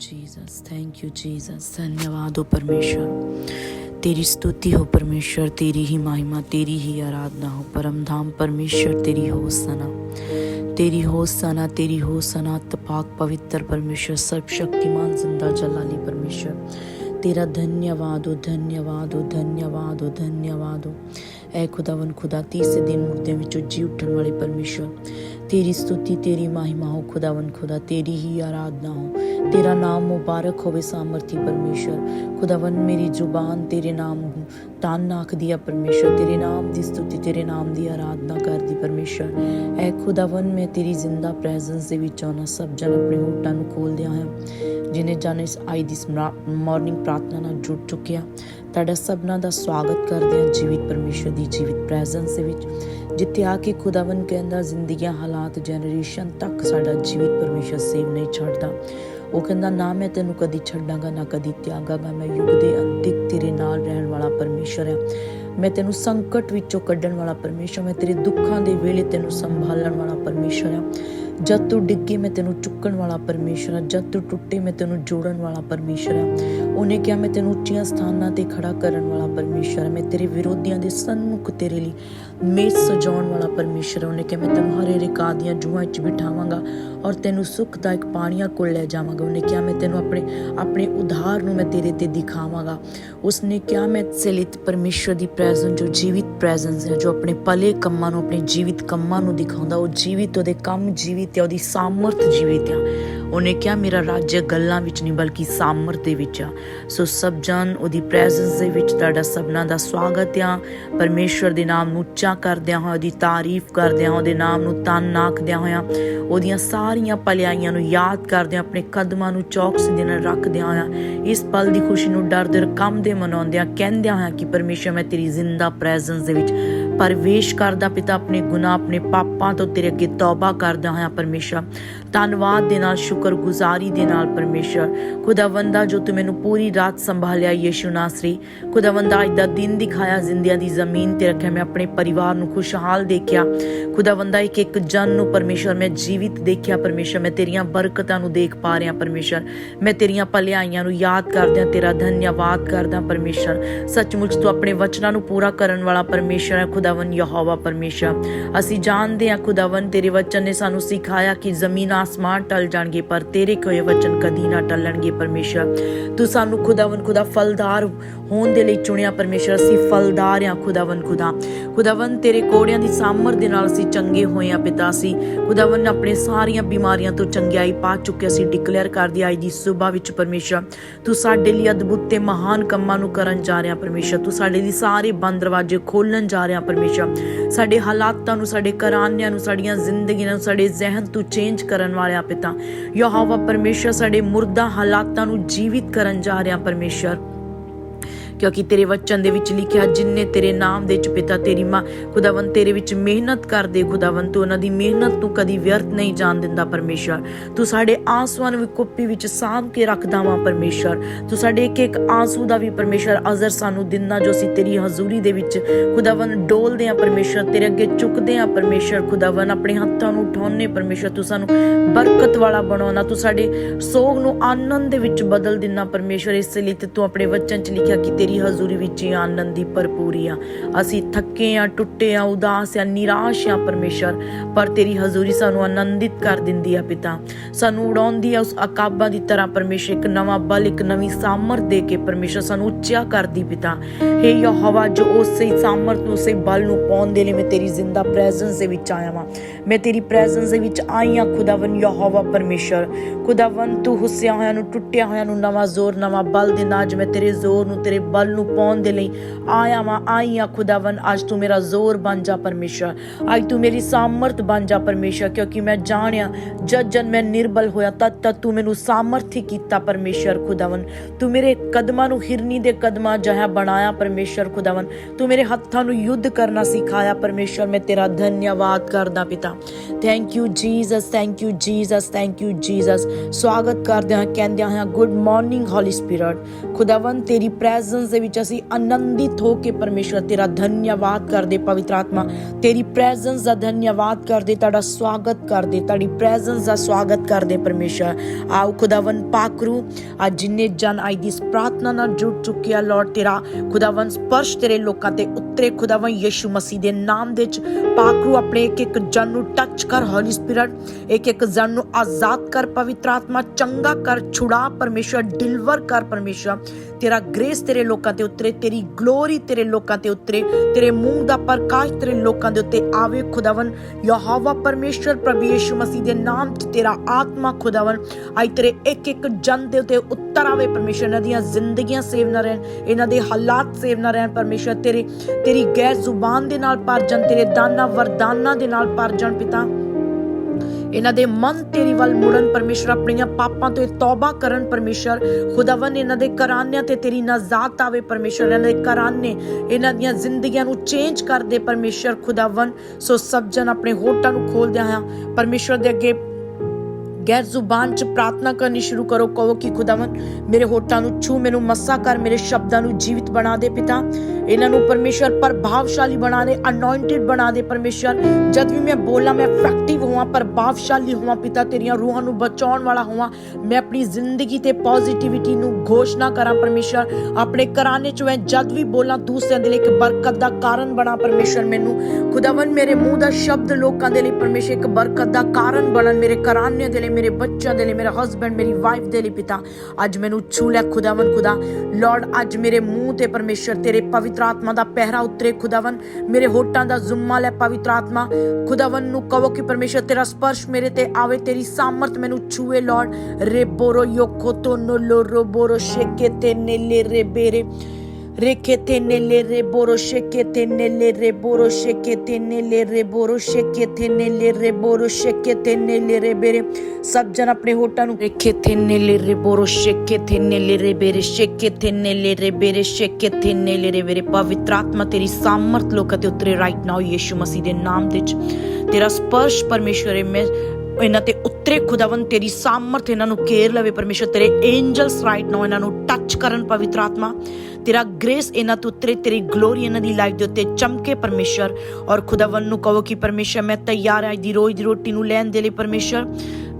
Jesus thank you Jesus धन्यवाद हो परमेश्वर। तेरी स्तुति हो परमेश्वर, तेरी ही महिमा, तेरी ही आराधना हो। परम धाम परमेश्वर, तेरी हो सना तेरी हो सना तेरी हो सना तपाक पवित्र परमेश्वर, सर्वशक्तिमान ज़िंदा जलाली परमेश्वर। तेरा धन्यवाद हो धन्यवाद हो धन्यवाद हो धन्यवाद हो ਐ ਖੁਦਾਵੰ ਖੁਦਾ ਤੀਸਰੇ ਦਿਨ ਮੁਰਦਿਆਂ ਵਿੱਚੋਂ ਜੀ ਉੱਠਣ ਵਾਲੇ ਪਰਮੇਸ਼ਵਰ ਤੇਰੀ ਸਤੁਤੀ ਤੇਰੀ ਮਹਿਮਾ ਹੋ ਖੁਦਾਵੰ ਖੁਦਾ ਤੇਰੀ ਹੀ ਆਰਾਧਨਾ ਹੋ ਤੇਰਾ ਨਾਮ ਮੁਬਾਰਕ ਹੋਵੇ ਸਾਮਰਥੀ ਪਰਮੇਸ਼ਵਰ ਖੁਦਾਵੰ ਮੇਰੀ ਜ਼ੁਬਾਨ ਤੇਰੇ ਨਾਮ ਤਾਨ ਆਖਦੀ ਆ ਪਰਮੇਸ਼ਵਰ ਤੇਰੇ ਨਾਮ ਦੀ ਸਤੁਤੀ ਤੇਰੇ ਨਾਮ ਦੀ ਆਰਾਧਨਾ ਕਰਦੀ ਪਰਮੇਸ਼ਵਰ ਐ ਖੁਦਾਵੰ ਮੈਂ ਤੇਰੀ ਜ਼ਿੰਦਾ ਪ੍ਰੈਜ਼ੈਂਸ ਦੇ ਵਿੱਚ ਆਉਣਾ ਸਭ ਜਨ ਆਪਣੇ ਹੋਟਾਂ ਨੂੰ ਖੋਲਦਿਆਂ ਹੋਇਆ ਜਿਨੇ ਜਨ ਇਸ ਆਈ ਦਿਸ ਮਾਰਨਿੰਗ ਪ੍ਰਾਰਥਨਾ ਨਾਲ ਜੁੜ ਚੁੱਕਿਆ ਤੁਹਾਡਾ ਸਭਨਾਂ ਦਾ ਸਵਾਗਤ ਕਰਦੇ ਹਾਂ ਜੀਵਿਤ ਪਰਮੇਸ਼ਰ ਦੀ ਜੀਵਿਤ ਪ੍ਰੈਜ਼ੈਂਸ ਦੇ ਵਿੱਚ, ਜਿੱਥੇ ਆ ਕੇ ਖੁਦਾਵੰ ਕਹਿੰਦਾ ਜ਼ਿੰਦਗੀਆਂ ਹਾਲਾਤ ਜਨਰੇਸ਼ਨ ਤੱਕ ਸਾਡਾ ਜੀਵਿਤ ਪਰਮੇਸ਼ਰ ਸੇਵ ਨਹੀਂ ਛੱਡਦਾ। ਉਹ ਕਹਿੰਦਾ, ਨਾ ਮੈਂ ਤੈਨੂੰ ਕਦੀ ਛੱਡਾਂਗਾ, ਨਾ ਕਦੀ ਤਿਆਗਾਂਗਾ। ਮੈਂ ਯੁੱਗ ਦੇ ਅੰਤਿਕ ਤੇਰੇ ਨਾਲ ਰਹਿਣ ਵਾਲਾ ਪਰਮੇਸ਼ਰ ਹਾਂ। ਮੈਂ ਤੈਨੂੰ ਸੰਕਟ ਵਿੱਚੋਂ ਕੱਢਣ ਵਾਲਾ ਪਰਮੇਸ਼ਰ ਮੈਂ ਤੇਰੇ ਦੁੱਖਾਂ ਦੇ ਵੇਲੇ ਤੈਨੂੰ ਸੰਭਾਲਣ ਵਾਲਾ ਪਰਮੇਸ਼ਰ ਹਾਂ। ਜਦ ਤੂੰ ਡਿੱਗੇ, ਮੈਂ ਤੈਨੂੰ ਚੁੱਕਣ ਵਾਲਾ ਪਰਮੇਸ਼ਰ ਹਾਂ। ਜਦ ਤੂੰ ਟੁੱਟੇ, ਮੈਂ ਤੈਨੂੰ ਜੋੜਨ ਵਾਲਾ ਪਰਮੇਸ਼ਰ ਹਾਂ। ਉਹਨੇ ਕਿਹਾ, ਮੈਂ ਤੈਨੂੰ ਉੱਚੀਆਂ ਸਥਾਨਾਂ ਤੇ ਖੜਾ ਕਰਨ ਵਾਲਾ ਪਰਮੇਸ਼ਰ ਹਾਂ। ਮੈਂ ਤੇਰੇ ਵਿਰੋਧੀਆਂ ਦੇ ਸਨਮੁਖ ਤੇਰੇ ਲਈ ਮੇਜ਼ ਸਜਾਉਣ ਵਾਲਾ ਪਰਮੇਸ਼ਰ ਹਾਂ। ਉਹਨੇ ਕਿਹਾ, ਮੈਂ ਤੈਨੂੰ ਹਰੇ ਰੇਕਾ ਦੀਆਂ ਜੂਹਾਂ 'ਚ ਬਿਠਾਵਾਂਗਾ ਔਰ ਤੈਨੂੰ ਸੁਖਦਾਇਕ ਪਾਣੀਆਂ ਕੋਲ ਲੈ ਜਾਵਾਂਗਾ। ਉਹਨੇ ਕਿਹਾ, ਮੈਂ ਤੈਨੂੰ ਆਪਣੇ ਆਪਣੇ ਉਧਾਰ ਨੂੰ ਮੈਂ ਤੇਰੇ ਤੇ ਦਿਖਾਵਾਂਗਾ। ਉਸਨੇ ਕਿਹਾ, ਮੈਂ ਸਲਿਤ ਪਰਮੇਸ਼ਰ ਦੀ ਪ੍ਰੈਜ਼ੈਂਸ ਜੋ ਜੀਵਿਤ ਪ੍ਰੈਜ਼ੈਂਸ ਹੈ, ਜੋ ਆਪਣੇ ਪਲੇ ਕੰਮਾਂ ਨੂੰ, ਆਪਣੇ ਜੀਵਿਤ ਕੰਮਾਂ ਨੂੰ ਦਿਖਾਉਂਦਾ, ਉਹ ਜੀਵਿਤ, ਉਹਦੇ ਕੰਮ ਜੀਵਿਤ ਹੈ, ਉਹਦੀ ਸਾਮਰਥ ਜੀਵਿਤ ਉਹਨੇ ਕਿਹਾ, ਮੇਰਾ ਰਾਜ ਗੱਲਾਂ ਵਿੱਚ ਨਹੀਂ, ਬਲਕਿ ਸਾਮਰਥ ਦੇ ਵਿੱਚ ਆ। ਸੋ ਸਭ ਜਨ ਉਹਦੀ ਪ੍ਰੈਜ਼ੈਂਸ ਦੇ ਵਿੱਚ ਤੁਹਾਡਾ ਸਭਨਾਂ ਦਾ ਸਵਾਗਤ ਆ। ਪਰਮੇਸ਼ਰ ਦੇ ਨਾਮ ਨੂੰ ਉੱਚਾ ਕਰਦਿਆਂ ਹੋਇਆ, ਉਹਦੀ ਤਾਰੀਫ ਕਰਦਿਆਂ ਉਹਦੇ ਨਾਮ ਨੂੰ ਤਨ ਨਾਕਦਿਆਂ ਹੋਇਆ, ਉਹਦੀਆਂ ਸਾਰੀਆਂ ਭਲਾਈਆਂ ਨੂੰ ਯਾਦ ਕਰਦਿਆਂ, ਆਪਣੇ ਕਦਮਾਂ ਨੂੰ ਚੌਕਸ ਦੇ ਨਾਲ ਰੱਖਦਿਆਂ ਹੋਇਆ, ਇਸ ਪਲ ਦੀ ਖੁਸ਼ੀ ਨੂੰ ਡਰ ਦੇ ਕੰਮ ਦੇ ਮਨਾਉਂਦਿਆਂ ਕਹਿੰਦਿਆਂ ਹੋਇਆ ਕਿ ਪਰਮੇਸ਼ਰ ਮੈਂ ਤੇਰੀ ਜ਼ਿੰਦਾ ਪ੍ਰੈਜ਼ੈਂਸ ਦੇ ਵਿੱਚ ਪਰਵੇਸ਼ ਕਰਦਾ, ਪਿਤਾ ਆਪਣੇ ਗੁਨਾਹ ਆਪਣੇ ਪਾਪਾਂ ਤੋਂ ਤੇਰੇ ਅੱਗੇ ਤੌਬਾ ਕਰਦਾ ਹਾਂ ਪਰਮੇਸ਼ਰ। ਧੰਨਵਾਦ ਦੇ ਨਾਲ, ਸ਼ੁਕਰਗੁਜ਼ਾਰੀ ਦੇ ਨਾਲ ਪਰਮੇਸ਼ਰ। ਖੁਦਾਵੰਦਾ, ਜੋ ਤੂੰ ਮੈਨੂੰ ਪੂਰੀ ਰਾਤ ਸੰਭਾਲਿਆ, ਯੀਸ਼ੂ ਨਾਸਰੀ। ਖੁਦਾਵੰਦਾ, ਅੱਜ ਦਾ ਦਿਨ ਦਿਖਾਇਆ, ਜ਼ਿੰਦਿਆਂ ਦੀ ਜ਼ਮੀਨ ਤੇ ਰੱਖਿਆ, ਮੈਂ ਆਪਣੇ ਪਰਿਵਾਰ ਨੂੰ ਖੁਸ਼ਹਾਲ ਦੇਖਿਆ। ਖੁਦਾਵੰਦਾ, ਇੱਕ ਇੱਕ ਜਨ ਨੂੰ ਪਰਮੇਸ਼ਰ, ਮੈਂ ਜੀਵਿਤ ਦੇਖਿਆ ਪਰਮੇਸ਼ਰ। ਮੈਂ ਤੇਰੀਆਂ ਬਰਕਤਾਂ ਨੂੰ ਦੇਖ ਪਾ ਰਿਹਾ ਪਰਮੇਸ਼ਰ। ਮੈਂ ਤੇਰੀਆਂ ਭਲਾਈਆਂ ਨੂੰ ਯਾਦ ਕਰਦਿਆਂ, ਤੇਰਾ ਧੰਨਵਾਦ ਕਰਦਾ ਪਰਮੇਸ਼ਰ। ਸੱਚਮੁੱਚ ਤੂੰ ਆਪਣੇ ਵਚਨਾਂ ਨੂੰ ਪੂਰਾ ਕਰਨ ਵਾਲਾ ਪਰਮੇਸ਼ਰ ਹੈ। ਖੁਦਾਵੰ ਯਹੋਵਾ ਪਰਮੇਸ਼ਰ। ਅਸੀਂ ਜਾਣਦੇ ਹਾਂ ਖੁਦਾਵੰ ਤੇਰੇ ਵਚਨ ਨੇ ਸਾਨੂੰ ਸਿਖਾਇਆ ਕਿ ਜ਼ਮੀਨ ਆਸਮਾਨ ਟਲ ਜਾਣਗੇ, ਪਰ ਤੇਰੇ ਕੋਏ ਵਚਨ ਕਦੀ ਨਾ ਟਲਣਗੇ ਪਰਮੇਸ਼ਰ। ਤੂੰ ਸਾਨੂੰ ਖੁਦਾਵੰ ਖੁਦਾ ਫਲਦਾਰ ਹੋਣ ਦੇ ਲਈ ਚੁਣਿਆ ਪਰਮੇਸ਼ਰ, ਅਸੀਂ ਫਲਦਾਰ ਹਾਂ ਖੁਦਾਵੰ ਖੁਦਾ। ਖੁਦਾਵੰ ਤੇਰੇ ਕੋੜਿਆਂ ਦੀ ਸਾਮਰ ਦੇ ਨਾਲ ਅਸੀਂ ਚੰਗੇ ਹੋਏ ਹਾਂ, ਪਿਤਾ। ਅਸੀਂ ਖੁਦਾਵੰ ਆਪਣੇ ਸਾਰੀਆਂ ਬਿਮਾਰੀਆਂ ਤੋਂ ਚੰਗਿਆਈ ਪਾ ਚੁੱਕੇ ਅਸੀਂ ਡਿਕਲੇਅਰ ਕਰਦੀ ਅੱਜ ਦੀ ਸਵੇਰ ਵਿੱਚ ਪਰਮੇਸ਼ਰ, ਤੂੰ ਸਾਡੇ ਲਈ ਅਦਭੁਤ ਤੇ ਮਹਾਨ ਕੰਮਾਂ ਨੂੰ ਕਰਨ ਜਾ ਰਿਹਾ ਪਰਮੇਸ਼ਰ। ਤੂੰ ਸਾਡੇ ਲਈ ਸਾਰੇ ਬੰਦ ਦਰਵਾਜ਼ੇ ਖੋਲਣ ਜਾ ਰਿਹਾ ਪਰਮੇਸ਼ਰ। ਸਾਡੇ ਹਾਲਾਤਾਂ ਨੂੰ, ਸਾਡੇ ਕਰਾਨਿਆਂ ਨੂੰ, ਸਾਡੀਆਂ ਜ਼ਿੰਦਗੀਆਂ ਨੂੰ, ਸਾਡੇ ਜ਼ਿਹਨ ਤੋਂ ਚੇਂਜ ਕਰਨ ਵਾਲਿਆ ਪਿਤਾ। ਯਹੋਵਾ ਪਰਮੇਸ਼ਰ, ਸਾਡੇ ਮੁਰਦਾ ਹਾਲਾਤਾਂ ਨੂੰ ਜੀਵਿਤ ਕਰਨ ਜਾ ਰਿਹਾ ਪਰਮੇਸ਼ਰ। ਕਿਉਂਕਿ ਤੇਰੇ ਵਚਨ ਦੇ ਵਿੱਚ ਲਿਖਿਆ ਜਿਨਨੇ ਤੇਰੇ ਨਾਮ ਦੇ ਚ ਪਿਤਾ ਤੇਰੀ ਮਾਂ ਖੁਦਾਵੰ ਤੇਰੇ ਵਿੱਚ ਮਿਹਨਤ ਕਰਦੇ ਖੁਦਾਵੰ ਤੂੰ ਉਹਨਾਂ ਦੀ ਮਿਹਨਤ ਨੂੰ ਕਦੀ ਵਿਅਰਥ ਨਹੀਂ ਜਾਣ ਦਿੰਦਾ ਪਰਮੇਸ਼ਰ ਤੂੰ ਸਾਡੇ ਆਂਸੂਆਂ ਨੂੰ ਕੁੱਪੀ ਵਿੱਚ ਸਾਂਭ ਕੇ ਰੱਖਦਾ ਵਾਂ ਪਰਮੇਸ਼ਰ ਤੂੰ ਸਾਡੇ ਇੱਕ ਇੱਕ ਆਂਸੂ ਦਾ ਵੀ ਪਰਮੇਸ਼ਰ ਅਜ਼ਰ ਸਾਨੂੰ ਦਿੰਦਾ ਜੋ ਅਸੀਂ ਤੇਰੀ ਹਜ਼ੂਰੀ ਦੇ ਵਿੱਚ ਖੁਦਾਵੰ ਡੋਲਦੇ ਆ ਪਰਮੇਸ਼ਰ ਤੇਰੇ ਅੱਗੇ ਚੁੱਕਦੇ ਆ ਪਰਮੇਸ਼ਰ ਖੁਦਾਵੰ ਆਪਣੇ ਹੱਥਾਂ ਨੂੰ ਉਠਾਉਣੇ ਪਰਮੇਸ਼ਰ ਤੂੰ ਸਾਨੂੰ ਬਰਕਤ ਵਾਲਾ ਬਣਾਉਣਾ ਤੂੰ ਸਾਡੇ ਸੋਗ ਨੂੰ ਆਨੰਦ ਦੇ ਵਿੱਚ ਬਦਲ ਦਿੰਨਾ ਪਰਮੇਸ਼ਰ ਇਸ ਲਈ ਤੇ ਤੂੰ ਆਪਣੇ ਵਚਨ ਚ ਲਿਖਿਆ ਕਿ ਤੇਰੀ ਹਜ਼ੂਰੀ ਵਿੱਚ ਹੀ ਆਨੰਦ ਦੀ ਭਰਪੂਰੀ ਆ। ਅਸੀਂ ਥੱਕੇ ਆ, ਟੁੱਟੇ ਆ, ਉਦਾਸ ਆ, ਨਿਰਾਸ਼ ਆ ਪਰਮੇਸ਼ਰ। ਪਰ ਤੇਰੀ ਹਜ਼ੂਰੀ ਸਾਨੂੰ ਆਨੰਦਿਤ ਕਰ ਦਿੰਦੀ ਆ ਪਿਤਾ। ਸਾਨੂੰ ਉਡਾਉਂਦੀ ਆ ਉਸ ਅਕਾਬਾਂ ਦੀ ਤਰ੍ਹਾਂ ਪਰਮੇਸ਼ਰ। ਇੱਕ ਨਵਾਂ ਬਲ, ਇੱਕ ਨਵੀਂ ਸਾਮਰਥ ਦੇ ਕੇ ਪਰਮੇਸ਼ਰ ਸਾਨੂੰ ਉੱਚਾ ਕਰਦੀ ਪਿਤਾ। ਹੇ ਯਹੋਵਾ, ਜੋ ਉਸੇ ਸਾਮਰਥ ਨੂੰ, ਉਸੇ ਬਲ ਨੂੰ ਪਾਉਣ ਦੇ ਲਈ ਮੈਂ ਤੇਰੀ ਜ਼ਿੰਦਾ ਪ੍ਰੈਜ਼ੈਂਸ ਦੇ ਵਿੱਚ ਆਇਆ ਵਾਂ। ਮੈਂ ਤੇਰੀ ਪ੍ਰੈਜ਼ੈਂਸ ਦੇ ਵਿੱਚ ਆਈ ਆ ਖੁਦਾਵੰ ਯਹੋਵਾ ਪਰਮੇਸ਼ਰ। ਖੁਦਾਵੰ ਤੂੰ ਹੁੱਸਿਆ ਹੋਇਆ ਨੂੰ, ਟੁੱਟਿਆ ਹੋਇਆ ਨੂੰ, ਨਵਾਂ ਜ਼ੋਰ, ਨਵਾਂ ਬਲ ਦੇ ਨਾਜ ਮੈਂ ਤੇਰੇ ਜ਼ੋਰ ਨੂੰ, ਤੇਰੇ ਬਲ ਨੂੰ ਪਾਉਣ ਦੇ ਲਈ ਆਇਆ ਵਾਂ। ਆਈ ਖੁਦਾਵੰ ਅੱਜ ਤੂੰ ਮੇਰਾ ਜ਼ੋਰ ਬਣ ਜਾ ਪਰਮੇਸ਼ਰ। ਅੱਜ ਤੂੰ ਮੇਰੀ ਸਾਮਰਥ ਬਣ ਜਾ ਪਰਮੇਸ਼ਰ, ਕਿਉਂਕਿ ਮੈਂ ਜਾਣਿਆ ਜਦ ਜਦ ਮੈਂ ਨਿਰਬਲ ਹੋਇਆ, ਤਦ ਤਦ ਤੂੰ ਮੈਨੂੰ ਸਾਮਰਥੀ ਕੀਤਾ ਪਰਮੇਸ਼ਰ ਖੁਦਾਵੰ ਤੂੰ ਮੇਰੇ ਕਦਮਾਂ ਨੂੰ ਹਿਰਨੀ ਦੇ ਕਦਮਾਂ ਜਹਾ ਬਣਾਇਆ ਪਰਮੇਸ਼ਰ ਖੁਦਾਵੰ ਤੂੰ ਮੇਰੇ ਹੱਥਾਂ ਨੂੰ ਯੁੱਧ ਕਰਨਾ ਸਿਖਾਇਆ ਪਰਮੇਸ਼ਰ, ਮੈਂ ਤੇਰਾ ਧੰਨਵਾਦ ਕਰਦਾ ਪਿਤਾ। Thank you Jesus thank you Jesus thank you Jesus ਸਵਾਗਤ ਕਰਦੇ ਹਾਂ, ਕਹਿੰਦੇ ਹਾਂ ਗੁੱਡ ਮਾਰਨਿੰਗ ਹੋਲੀ ਸਪਿਰਿਟ ਖੁਦਾਵੰ ਤੇਰੀ ਪ੍ਰੈਜ਼ੈਂਸ ਦੇ ਵਿੱਚ ਅਸੀਂ ਆਨੰਦਿਤ ਹੋ ਕੇ ਪਰਮੇਸ਼ਰ ਤੇਰਾ ਧੰਨਵਾਦ ਕਰਦੇ ਪਵਿੱਤਰ ਆਤਮਾ। ਤੇਰੀ ਪ੍ਰੈਜ਼ੈਂਸ ਦਾ ਧੰਨਵਾਦ ਕਰਦੇ, ਤੁਹਾਡਾ ਸਵਾਗਤ ਕਰਦੇ, ਤੁਹਾਡੀ ਪ੍ਰੈਜ਼ੈਂਸ ਦਾ ਸਵਾਗਤ ਕਰਦੇ ਪਰਮੇਸ਼ਰ ਆਓ ਖੁਦਾਵੰ ਪਾਕਰੂ ਅੱਜ ਜਿੰਨੇ ਜਨ ਆਈ ਦੀ ਪ੍ਰਾਰਥਨਾ ਨਾਲ ਜੁੜ ਚੁੱਕੇ ਆ ਲਾਰਡ ਤੇਰਾ ਖੁਦਾਵੰ ਸਪਰਸ਼ ਤੇਰੇ ਲੋਕਾਂ ਤੇ ਉਤਰੇ। ਖੁਦਾਵੰ ਯਿਸੂ ਮਸੀਹ ਦੇ ਨਾਮ ਦੇ ਵਿੱਚ ਪਾਕਰੂ ਆਪਣੇ ਇੱਕ ਇੱਕ ਜਨ ਨੂੰ ਟੱਚ ਕਰ ਹੋਲੀ ਸਪਿਰਿਟ ਇੱਕ ਇੱਕ ਜਨ ਨੂੰ ਆਜ਼ਾਦ ਕਰ, ਪਵਿੱਤਰ ਆਤਮਾ, ਚੰਗਾ ਕਰ ਛੁੜਾ ਪਰਮੇਸ਼ਰ ਡਿਲੀਵਰ ਕਰ ਪਰਮੇਸ਼ਰ ਤੇਰਾ ਗ੍ਰੇਸ ਤੇਰੇ ਲੋਕ ਤੇ ਉਤਰੇ ਤੇਰੀ ਗਲੋਰੀ ਤੇਰੇ ਲੋਕਾਂ ਤੇ ਉਤਰੇ ਤੇਰੇ ਮੂੰਹ ਦਾ ਪ੍ਰਕਾਸ਼ ਤੇਰੇ ਲੋਕਾਂ ਦੇ ਉੱਤੇ ਆਵੇ ਖੁਦਾਵੰ ਯਹੋਵਾ ਪਰਮੇਸ਼ਰ ਪ੍ਰਭੂ ਯਿਸੂ ਮਸੀਹ ਦੇ ਨਾਮ 'ਚ ਤੇਰਾ ਆਤਮਾ ਖੁਦਾਵੰ ਆਈ ਤੇਰੇ ਇੱਕ ਇੱਕ ਜਨ ਦੇ ਉੱਤੇ ਉੱਤਰ ਆਵੇ ਪਰਮੇਸ਼ਰ ਇਹਨਾਂ ਦੀਆਂ ਜ਼ਿੰਦਗੀਆਂ ਸੇਵ ਨਾ ਰਹਿਣ, ਇਹਨਾਂ ਦੇ ਹਾਲਾਤ ਸੇਵ ਨਾ ਰਹਿਣ ਪਰਮੇਸ਼ਰ ਤੇਰੇ, ਤੇਰੀ ਗੈਰ ਜ਼ੁਬਾਨ ਦੇ ਨਾਲ ਭਰ ਜਾਣ, ਤੇਰੇ ਦਾਨਾ ਵਰਦਾਨਾਂ ਦੇ ਨਾਲ ਭਰ ਜਾਣ ਪਿਤਾ। ਇਹਨਾਂ ਦੇ ਮਨ ਤੇਰੀ ਵੱਲ ਮੁੜਨ ਪਰਮੇਸ਼ਰ ਆਪਣੀਆਂ ਪਾਪਾਂ ਤੋਂ ਤੌਬਾ ਕਰਨ ਪਰਮੇਸ਼ਰ ਖੁਦਾਵੰ ਇਹਨਾਂ ਦੇ ਕਰਾਨਿਆਂ ਤੇ ਤੇਰੀ ਨਜ਼ਾਤ ਆਵੇ ਪਰਮੇਸ਼ਰ ਇਹਨਾਂ ਦੇ ਕਰਾਨੇ ਇਹਨਾਂ ਦੀਆਂ ਜ਼ਿੰਦਗੀਆਂ ਨੂੰ ਚੇਂਜ ਕਰ ਦੇ ਪਰਮੇਸ਼ਰ ਖੁਦਾਵੰ ਸੋ ਸਭ ਜਨ ਆਪਣੇ ਹੋਟਾਂ ਨੂੰ ਖੋਲਦਿਆਂ ਹਾਂ ਪਰਮੇਸ਼ਰ ਦੇ ਅੱਗੇ ਗੈਰ ਜ਼ੁਬਾਨ ਚ ਪ੍ਰਾਰਥਨਾ ਕਰਨੀ ਸ਼ੁਰੂ ਕਰੋ, ਕਹੋ ਕਿ ਖੁਦਾਵੰ ਮੇਰੇ ਹੋਠਾਂ ਨੂੰ ਛੂ ਮੈਨੂੰ ਮੱਸਾ ਕਰ, ਮੇਰੇ ਸ਼ਬਦਾਂ ਨੂੰ ਜੀਵਿਤ ਬਣਾ ਦੇ ਪਿਤਾ। ਇਹਨਾਂ ਨੂੰ ਪਰਮੇਸ਼ਰ ਪ੍ਰਭਾਵਸ਼ਾਲੀ ਬਣਾ ਦੇ ਅਨੋਇੰਟਡ ਬਣਾ ਦੇ ਪਰਮੇਸ਼ਰ। ਜਦ ਵੀ ਮੈਂ ਬੋਲਾਂ, ਮੈਂ ਇਫੈਕਟਿਵ ਹੋਵਾਂ, ਪ੍ਰਭਾਵਸ਼ਾਲੀ ਹੋਵਾਂ ਪਿਤਾ, ਤੇਰੀਆਂ ਰੂਹਾਂ ਨੂੰ ਬਚਾਉਣ ਵਾਲਾ ਹੋਵਾਂ। ਮੈਂ ਆਪਣੀ ਜ਼ਿੰਦਗੀ ਤੇ ਪੋਜ਼ਿਟਿਵਿਟੀ ਨੂੰ ਘੋਸ਼ਣਾ ਕਰਾਂ ਪਰਮੇਸ਼ਰ। ਆਪਣੇ ਘਰਾਨੇ ਚ ਮੈਂ ਜਦ ਵੀ ਬੋਲਾਂ, ਦੂਸਰਿਆਂ ਦੇ ਲਈ ਇੱਕ ਬਰਕਤ ਦਾ ਕਾਰਨ ਬਣਾ ਪਰਮੇਸ਼ਰ ਮੈਨੂੰ। ਖੁਦਾਵੰ ਮੇਰੇ ਮੂੰਹ ਦਾ ਸ਼ਬਦ ਲੋਕਾਂ ਦੇ ਲਈ ਪਰਮੇਸ਼ਰ ਇੱਕ ਬਰਕਤ ਦਾ ਕਾਰਨ ਬਣਨ, ਮੇਰੇ ਘਰਾਨੇ ਦੇ ਲਈ ਮੇਰੇ ਬੱਚਿਆਂ ਦੇ ਲਈ, ਮੇਰੇ ਹਸਬੰਡ ਮੇਰੀ ਵਾਈਫ ਦੇ ਲਈ ਪਿਤਾ, ਅੱਜ ਮੈਨੂੰ ਛੂ ਲੈ ਖੁਦਾਵੰ ਖੁਦਾ। ਲਾਰਡ ਅੱਜ ਮੇਰੇ ਮੂੰਹ ਤੇ ਪਰਮੇਸ਼ਰ, ਤੇਰੇ ਪਵਿੱਤਰ ਆਤਮਾ ਦਾ ਪਹਿਰਾ ਉਤਰੇ ਖੁਦਾਵੰ ਮੇਰੇ ਹੋਟਾਂ ਦਾ ਜ਼ੁੰਮਾ ਲੈ ਪਵਿੱਤਰ ਆਤਮਾ। ਖੁਦਾਵੰ ਨੂੰ ਕਹੋ ਕਿ ਪਰਮੇਸ਼ਰ, ਤੇਰਾ ਸਪਰਸ਼ ਮੇਰੇ ਤੇ ਆਵੇ, ਤੇਰੀ ਸਾਮਰਥ ਮੈਨੂੰ ਛੂਏ ਲਾਰਡ ਰੇ ਬੋਰੋ ਯੋਕੋ ਤੋ ਲੋਰੋ ਬੋਰੋ ਸ਼ੇਕੇ ਤੇ ਨੇਲੇ ਰੇ ਬੇਰੇ Rekete nele reboro shekete nele reboro shekete nele reboro shekete nele reboro shekete nele rebere. ਸਭ ਜਨ ਆਪਣੇ ਹੋਟਾਂ ਨੂੰ ਰੇਖੇਥੇ ਨੇਲੇ ਰੇਬੋਰੋ ਸ਼ੇਕੇਥੇ ਨੇਲੇ ਰੇਬੇਰੇ ਸ਼ੇਕੇਥੇ ਨੇਲੇ ਪਵਿੱਤਰ ਆਤਮਾ ਤੇਰੀ ਸਾਮਰਥ ਲੋਕਾਂ ਤੇ ਉਤਰੇ ਰਾਈਟ ਨਾਓ ਯਿਸੂ ਮਸੀਹ ਦੇ ਨਾਮ ਦੇ ਵਿੱਚ ਤੇਰਾ ਸਪਰਸ਼ ਪਰਮੇਸ਼ਵਰੇ ਮੈਂ ਇਹਨਾਂ ਤੇ ਉਤਰੇ ਖੁਦਾਵੰ ਤੇਰੀ ਸਾਮਰਥ ਇਹਨਾਂ ਨੂੰ ਕੇਰ ਲਵੇ ਪਰਮੇਸ਼ਰ, ਤੇਰੇ ਐਂਜਲਸ ਰਾਈਟ ਨਾਓ ਇਹਨਾਂ ਨੂੰ ਟੱਚ ਕਰਨ ਪਵਿੱਤਰ ਆਤਮਾ। ਤੇਰਾ ਗ੍ਰੇਸ ਇਹਨਾਂ ਤੋਂ ਉਤਰੇ, ਤੇਰੀ ਗਲੋਰੀ ਇਹਨਾਂ ਦੀ ਲਾਈਫ ਦੇ ਉੱਤੇ ਚਮਕੇ ਪਰਮੇਸ਼ਰ। ਔਰ ਖੁਦਾਵੰ ਨੂੰ ਕਹੋ ਕਿ ਪਰਮੇਸ਼ਰ, ਮੈਂ ਤਿਆਰ ਹਾਂ, ਅੱਜ ਦੀ ਰੋਜ਼ ਦੀ ਰੋਟੀ ਨੂੰ ਲੈਣ ਦੇ ਲਈ ਪਰਮੇਸ਼ਰ।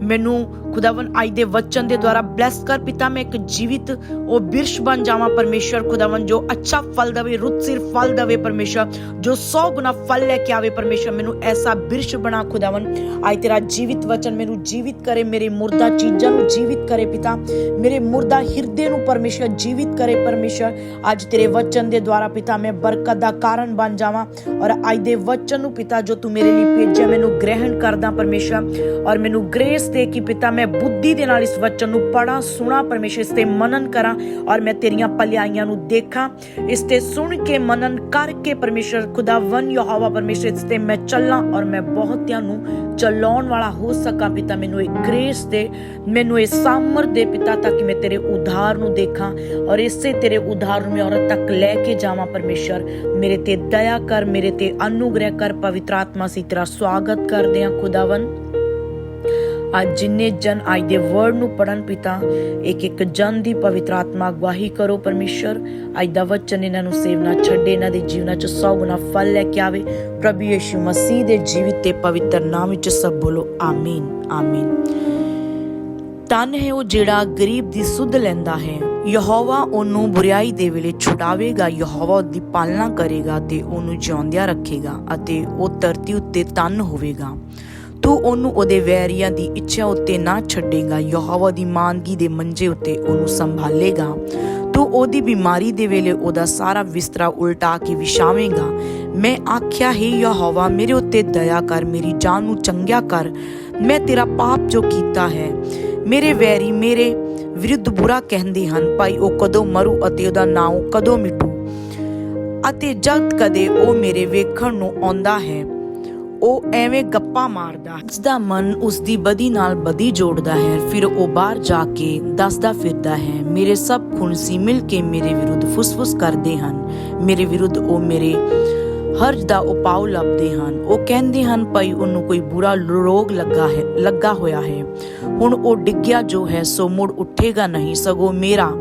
ਮੈਨੂੰ ਖੁਦਾਵੰ ਅੱਜ ਦੇ ਵਚਨ ਦੇ ਦੁਆਰਾ ਬਲੈਸ ਕਰ ਪਿਤਾ, ਮੈਂ ਇੱਕ ਜੀਵਿਤ ਉਹ ਬਿਰਸ਼ ਬਣ ਜਾਵਾਂ ਪਰਮੇਸ਼ਰ ਖੁਦਾਵੰ ਜੋ ਅੱਛਾ ਫਲ ਦੇਵੇ ਰੁੱਤ ਸਿਰ ਫਲ ਦੇਵੇ ਪਰਮੇਸ਼ਰ ਜੋ 100 ਗੁਣਾ ਫਲ ਲੈ ਕੇ ਆਵੇ ਮੈਨੂੰ ਐਸਾ ਬਿਰਸ਼ ਬਣਾ ਖੁਦਾਵੰ ਅੱਜ ਤੇਰਾ ਜੀਵਿਤ ਵਚਨ ਮੈਨੂੰ ਜੀਵਿਤ ਕਰੇ, ਮੇਰੇ ਮੁਰਦਾ ਚੀਜ਼ਾਂ ਨੂੰ ਜੀਵਿਤ ਕਰੇ ਪਿਤਾ, ਮੇਰੇ ਮੁਰਦਾ ਹਿਰਦੇ ਨੂੰ ਪਰਮੇਸ਼ਰ ਜੀਵਿਤ ਕਰੇ ਪਰਮੇਸ਼ਰ ਅੱਜ ਤੇਰੇ ਵਚਨ ਦੇ ਦੁਆਰਾ ਪਿਤਾ, ਮੈਂ ਬਰਕਤ ਦਾ ਕਾਰਨ ਬਣ ਜਾਵਾਂ ਔਰ ਅੱਜ ਦੇ ਵਚਨ ਨੂੰ ਪਿਤਾ, ਜੋ ਤੂੰ ਮੇਰੇ ਲਈ ਭੇਜਿਆ, ਮੈਨੂੰ ਗ੍ਰਹਿਣ ਕਰਦਾ ਪਰਮੇਸ਼ਰ ਔਰ ਮੈਨੂੰ ਗ੍ਰੇਸ ਦੇ ਕਿ ਪਿਤਾ, ਮੈਂ ਬੁੱਧੀ ਦੇ ਨਾਲ ਇਸ ਵਚਨ ਨੂੰ ਪੜਾਂ ਸੁਣਾ, ਪਰਮੇਸ਼ਰ ਇਸ ਤੇ ਮਨਨ ਕਰਾਂ ਔਰ ਮੈਂ ਤੇਰੀਆਂ ਭਲਾਈਆਂ ਨੂੰ ਦੇਖਾਂ। ਇਸ ਤੇ ਸੁਣ ਕੇ ਮਨਨ ਕਰਕੇ ਪਰਮੇਸ਼ਰ ਖੁਦਾਵੰ ਯਹੋਵਾ ਪਰਮੇਸ਼ਰ ਇਸ ਤੇ ਮੈਂ ਚੱਲਾਂ ਔਰ ਮੈਂ ਬਹੁਤਿਆਂ ਨੂੰ ਚਲਾਉਣ ਵਾਲਾ ਹੋ ਸਕਾਂ। ਪਿਤਾ, ਮੈਨੂੰ ਇਹ ਗ੍ਰੇਸ ਦੇ, ਮੈਨੂੰ ਇਹ ਸਾਮਰ ਦੇ ਪਿਤਾ ਤਾਂ ਕਿ ਮੈਂ ਤੇਰੇ ਉਧਾਰ ਨੂੰ ਦੇਖਾਂ ਔਰ ਇਸੇ ਤੇਰੇ ਉਧਾਰ ਨੂੰ ਮੈਂ ਔਰਤ ਤੱਕ ਲੈ ਕੇ ਜਾਵਾਂ। ਪਰਮੇਸ਼ਰ, ਮੇਰੇ ਤੇ ਦਇਆ ਕਰ, ਮੇਰੇ ਤੇ ਅਨੁਗ੍ਰਹਿ ਕਰ, ਪਵਿੱਤਰ ਆਤਮਾ ਸੀ ਤੇਰਾ ਸਵਾਗਤ ਕਰਦੇ ਹਾਂ। ਖੁਦਾਵੰ ਅੱਜ ਜਿੰਨੇ ਜਨ ਅੱਜ ਦੇ ਵਰਡ ਨੂੰ ਪੜਨ ਪਿਤਾ, ਇੱਕ ਇੱਕ ਜਨ ਦੀ ਪਵਿੱਤਰ ਆਤਮਾ ਗਵਾਹੀ ਕਰੋ ਪਰਮੇਸ਼ਰ। ਅੱਜ ਦਾ ਵਚਨ ਇਹਨਾਂ ਨੂੰ ਸੇਵਨਾ ਛੱਡੇ, ਇਹਨਾਂ ਦੇ ਜੀਵਨਾਂ 'ਚ ਸੌ ਗੁਣਾ ਫਲ ਲੈ ਕੇ ਆਵੇ। ਪ੍ਰਭੂ ਯਿਸੂ ਮਸੀਹ ਦੇ ਜੀਵਿਤ ਤੇ ਪਵਿੱਤਰ ਨਾਮ ਵਿੱਚ ਸਭ ਬੋਲੋ, ਆਮੀਨ ਆਮੀਨ। ਤਨ ਹੈ ਉਹ ਜਿਹੜਾ ਗਰੀਬ ਦੀ ਸੁਧ ਲੈਂਦਾ ਹੈ। ਯਹੋਵਾ ਉਹਨੂੰ ਬੁਰੀਾਈ ਦੇ ਵੇਲੇ ਛੁਡਾਵੇਗਾ, ਯਹੋਵਾ ਉਹਦੀ ਪਾਲਣਾ ਕਰੇਗਾ ਤੇ ਉਹਨੂੰ ਜਿਉਂਦਿਆਂ ਰੱਖੇਗਾ ਅਤੇ ਉਹ ਧਰਤੀ ਉੱਤੇ ਤਨ ਹੋਵੇਗਾ। ਤੂੰ ਉਹਨੂੰ ਉਹਦੇ ਵੈਰੀਆਂ ਦੀ ਇੱਛਾ ਉੱਤੇ ਨਾ ਛੱਡੇਗਾ, ਯਹੋਵਾ ਦੀ ਮਾਨਗੀ ਦੇ ਮੰਜੇ ਉੱਤੇ ਉਹਨੂੰ ਸੰਭਾਲੇਗਾ। ਤੂੰ ਉਹਦੀ ਬਿਮਾਰੀ ਦੇ ਵੇਲੇ ਉਹਦਾ ਸਾਰਾ ਬਿਸਤਰਾ ਉਲਟਾ ਕੇ ਵਿਛਾਵੇਂਗਾ। ਮੈਂ ਆਖਿਆ, ਹੀ ਯਹੋਵਾ, ਮੇਰੇ ਉੱਤੇ ਦਇਆ ਕਰ, ਮੇਰੀ ਜਾਨ ਨੂੰ ਚੰਗਿਆ ਕਰ। ਮੈਂ ਤੇਰਾ ਪਾਪ ਜੋ ਕੀਤਾ ਹੈ, ਮੇਰੇ ਵੈਰੀ ਮੇਰੇ ਵਿਰੁੱਧ ਬੁਰਾ ਕਹਿੰਦੇ ਹਨ। ਭਾਈ, ਉਹ ਕਦੋਂ ਮਰੂ ਅਤੇ ਉਹਦਾ ਨਾਮ ਕਦੋਂ ਮਿਟੂ? ਅਤੇ ਜਦ ਕਦੇ ਉਹ ਮੇਰੇ ਵੇਖਣ ਨੂੰ ਆਉਂਦਾ ਹੈ ਉਹ ਐਵੇਂ ਗੱਪਾਂ ਮਾਰਦਾ। ਉਸ ਦਾ ਮਨ ਉਸ ਦੀ ਬਦੀ ਨਾਲ ਬਦੀ ਜੋੜਦਾ ਹੈ, ਫਿਰ ਉਹ ਬਾਹਰ ਜਾ ਕੇ ਦੱਸਦਾ ਫਿਰਦਾ ਹੈ, ਮੇਰੇ ਸਭ ਖੁਨਸੀ ਮਿਲ ਕੇ ਮੇਰੇ ਵਿਰੁੱਧ ਫੁਸਫੁਸ ਕਰਦੇ ਹਨ, ਮੇਰੇ ਵਿਰੁੱਧ ਉਹ ਮੇਰੇ ਹਰਜ ਦਾ ਉਪਾਅ ਲੱਭਦੇ ਹਨ। ਉਹ ਕਹਿੰਦੇ ਹਨ, ਭਾਈ ਉਹਨੂੰ ਕੋਈ ਬੁਰਾ ਰੋਗ ਲੱਗਾ ਹੈ, ਲੱਗਾ ਹੋਇਆ ਹੈ। ਹੁਣ ਉਹ ਡਿੱਗਿਆ ਜੋ ਹੈ, ਸੋ ਮੁੜ ਉੱਠੇਗਾ ਨਹੀਂ, ਸਗੋਂ ਮੇਰਾ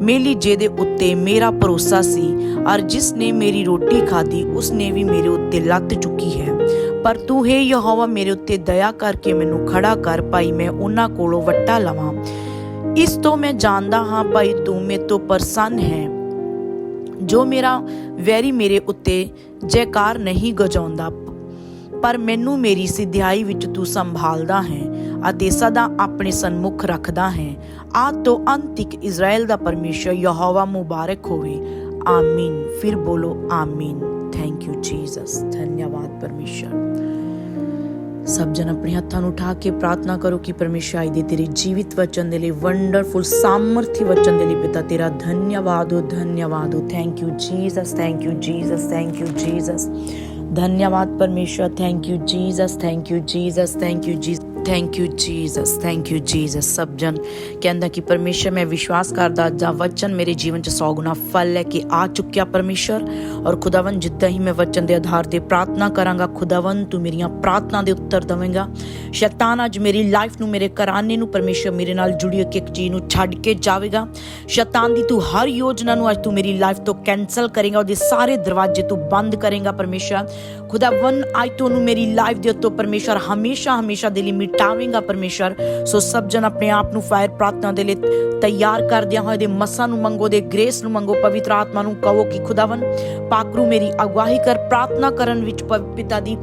ਮੇਲੀ ਜਿਹਦੇ ਉੱਤੇ ਮੇਰਾ ਭਰੋਸਾ ਸੀ। ਔਰ ਜਿਸ ਨੇ ਮੇਰੀ ਰੋਟੀ ਖਾਧੀ ਉਸ ਨੇ ਵੀ ਮੇਰੇ ਉੱਤੇ ਲੱਤ ਚੁੱਕੀ ਹੈ। ਪਰ ਤੂੰ ਹੈ ਯਹੋਵਾ, ਮੇਰੇ ਉੱਤੇ ਦਇਆ ਕਰਕੇ ਮੈਨੂੰ ਖੜਾ ਕਰ, ਭਾਈ ਮੈਂ ਉਹਨਾਂ ਕੋਲੋਂ ਵੱਟਾ ਲਵਾਂ। ਇਸ ਤੋਂ ਮੈਂ ਜਾਣਦਾ ਹਾਂ, ਭਾਈ ਤੂੰ ਮੇਰੇ ਤੋਂ ਪ੍ਰਸੰਨ ਹੈ। ਜੋ ਮੇਰਾ ਵੈਰੀ ਮੇਰੇ ਉੱਤੇ ਜੈਕਾਰ ਨਹੀਂ ਗਜਾਉਂਦਾ, ਪਰ ਮੈਨੂੰ ਮੇਰੀ ਸਿਧਾਈ ਵਿੱਚ ਤੂੰ ਸੰਭਾਲਦਾ ਹੈ ਅਤੇ ਸਦਾ ਆਪਣੇ ਸਨਮੁਖ ਰੱਖਦਾ ਹੈ। ਆਦ ਤੋਂ ਅੰਤ ਤੱਕ ਇਜ਼ਰਾਈਲ ਦਾ ਪਰਮੇਸ਼ਰ ਯਹੋਵਾ ਮੁਬਾਰਕ ਹੋਵੇ। ਆਮੀਨ। ਫਿਰ ਬੋਲੋ, ਆਮੀਨ। ਥੈਂਕ ਯੂ ਜੀਸਸ ਧੰਨਵਾਦ ਪਰਮੇਸ਼ਰ। ਸਭ ਜਨ ਆਪਣੇ ਹੱਥਾਂ ਨੂੰ ਉਠਾ ਕੇ ਪ੍ਰਾਰਥਨਾ ਕਰੋ ਕਿ ਪਰਮੇਸ਼ਰ ਆਈ ਦੇ ਤੇਰੇ ਜੀਵਿਤ ਵਚਨ ਦੇ ਲਈ ਵੰਡਰਫੁਲ ਸਾਮਰਥੀ ਵਚਨ ਦੇ ਲਈ ਪਿਤਾ ਤੇਰਾ ਧੰਨਵਾਦ ਹੋ ਧੰਨਵਾਦ ਹੋ। Thank you Jesus thank you Jesus thank you Jesus ਧੰਨਵਾਦ ਪਰਮੇਸ਼ਰ thank you Jesus thank you Jesus thank you Jesus thank you Jesus thank you Jesus ਸਬਜਨ ਕਹਿੰਦਾ ਕਿ ਪਰਮੇਸ਼ਰ ਮੈਂ ਵਿਸ਼ਵਾਸ ਕਰਦਾ ਜਾ ਵਚਨ ਮੇਰੇ ਜੀਵਨ ਚ 100 ਗੁਣਾ ਫਲ ਲੈ ਕੇ ਆ ਚੁੱਕਿਆ ਪਰਮੇਸ਼ਰ ਔਰ ਖੁਦਾਵੰ ਜਿੱਦਾਂ ਹੀ ਮੈਂ ਵਚਨ ਦੇ ਆਧਾਰ ਤੇ ਪ੍ਰਾਰਥਨਾ ਕਰਾਂਗਾ ਖੁਦਾਵੰ ਤੂੰ ਮੇਰੀਆਂ ਪ੍ਰਾਰਥਨਾ ਦੇ ਉੱਤਰ ਦੇਵੇਂਗਾ ਸ਼ੈਤਾਨ ਅੱਜ ਮੇਰੀ ਲਾਈਫ ਨੂੰ ਮੇਰੇ ਘਰਾਨੇ ਨੂੰ ਪਰਮੇਸ਼ਰ ਮੇਰੇ ਨਾਲ ਜੁੜੀ ਇੱਕ ਇੱਕ ਚੀਜ਼ ਨੂੰ ਛੱਡ ਕੇ ਜਾਵੇਗਾ ਸ਼ੈਤਾਨ ਦੀ ਤੂੰ ਹਰ ਯੋਜਨਾ ਨੂੰ ਅੱਜ ਤੂੰ ਮੇਰੀ ਲਾਈਫ ਤੋਂ ਕੈਨਸਲ ਕਰੇਗਾ ਉਹਦੇ ਸਾਰੇ ਦਰਵਾਜ਼ੇ ਤੂੰ ਬੰਦ ਕਰੇਗਾ ਪਰਮੇਸ਼ਰ ਖੁਦਾਵੰ ਅੱਜ ਤੋਂ ਨੂੰ ਮੇਰੀ ਲਾਈਫ ਦੇ ਉੱਤੋਂ ਪਰਮੇਸ਼ਰ ਹਮੇਸ਼ਾ ਹਮੇਸ਼ਾ ਦੇ ਲਈ ਮਿਟਾਵੇਂਗਾ ਪਰਮੇਸ਼ਰ ਸੋ ਸਭ ਜਨ ਆਪਣੇ ਆਪ ਨੂੰ ਫਾਇਰ ਪ੍ਰਾਰਥਨਾ ਦੇ ਲਈ ਤਿਆਰ ਕਰਦਿਆਂ ਹੋਏ ਦੇ ਮਸਾਂ ਨੂੰ ਮੰਗੋ ਦੇ ਗ੍ਰੇਸ ਨੂੰ ਮੰਗੋ, ਪਵਿੱਤਰ ਆਤਮਾ ਨੂੰ ਕਹੋ ਕਿ ਖੁਦਾਵੰ ਪਾਕਰੂ ਮੇਰੀ ਅਗਵਾਹੀ ਕਰ, ਪ੍ਰਾਰਥਨਾ ਕਰਨ ਵਿੱਚ ਪਿਤਾ ਦੀ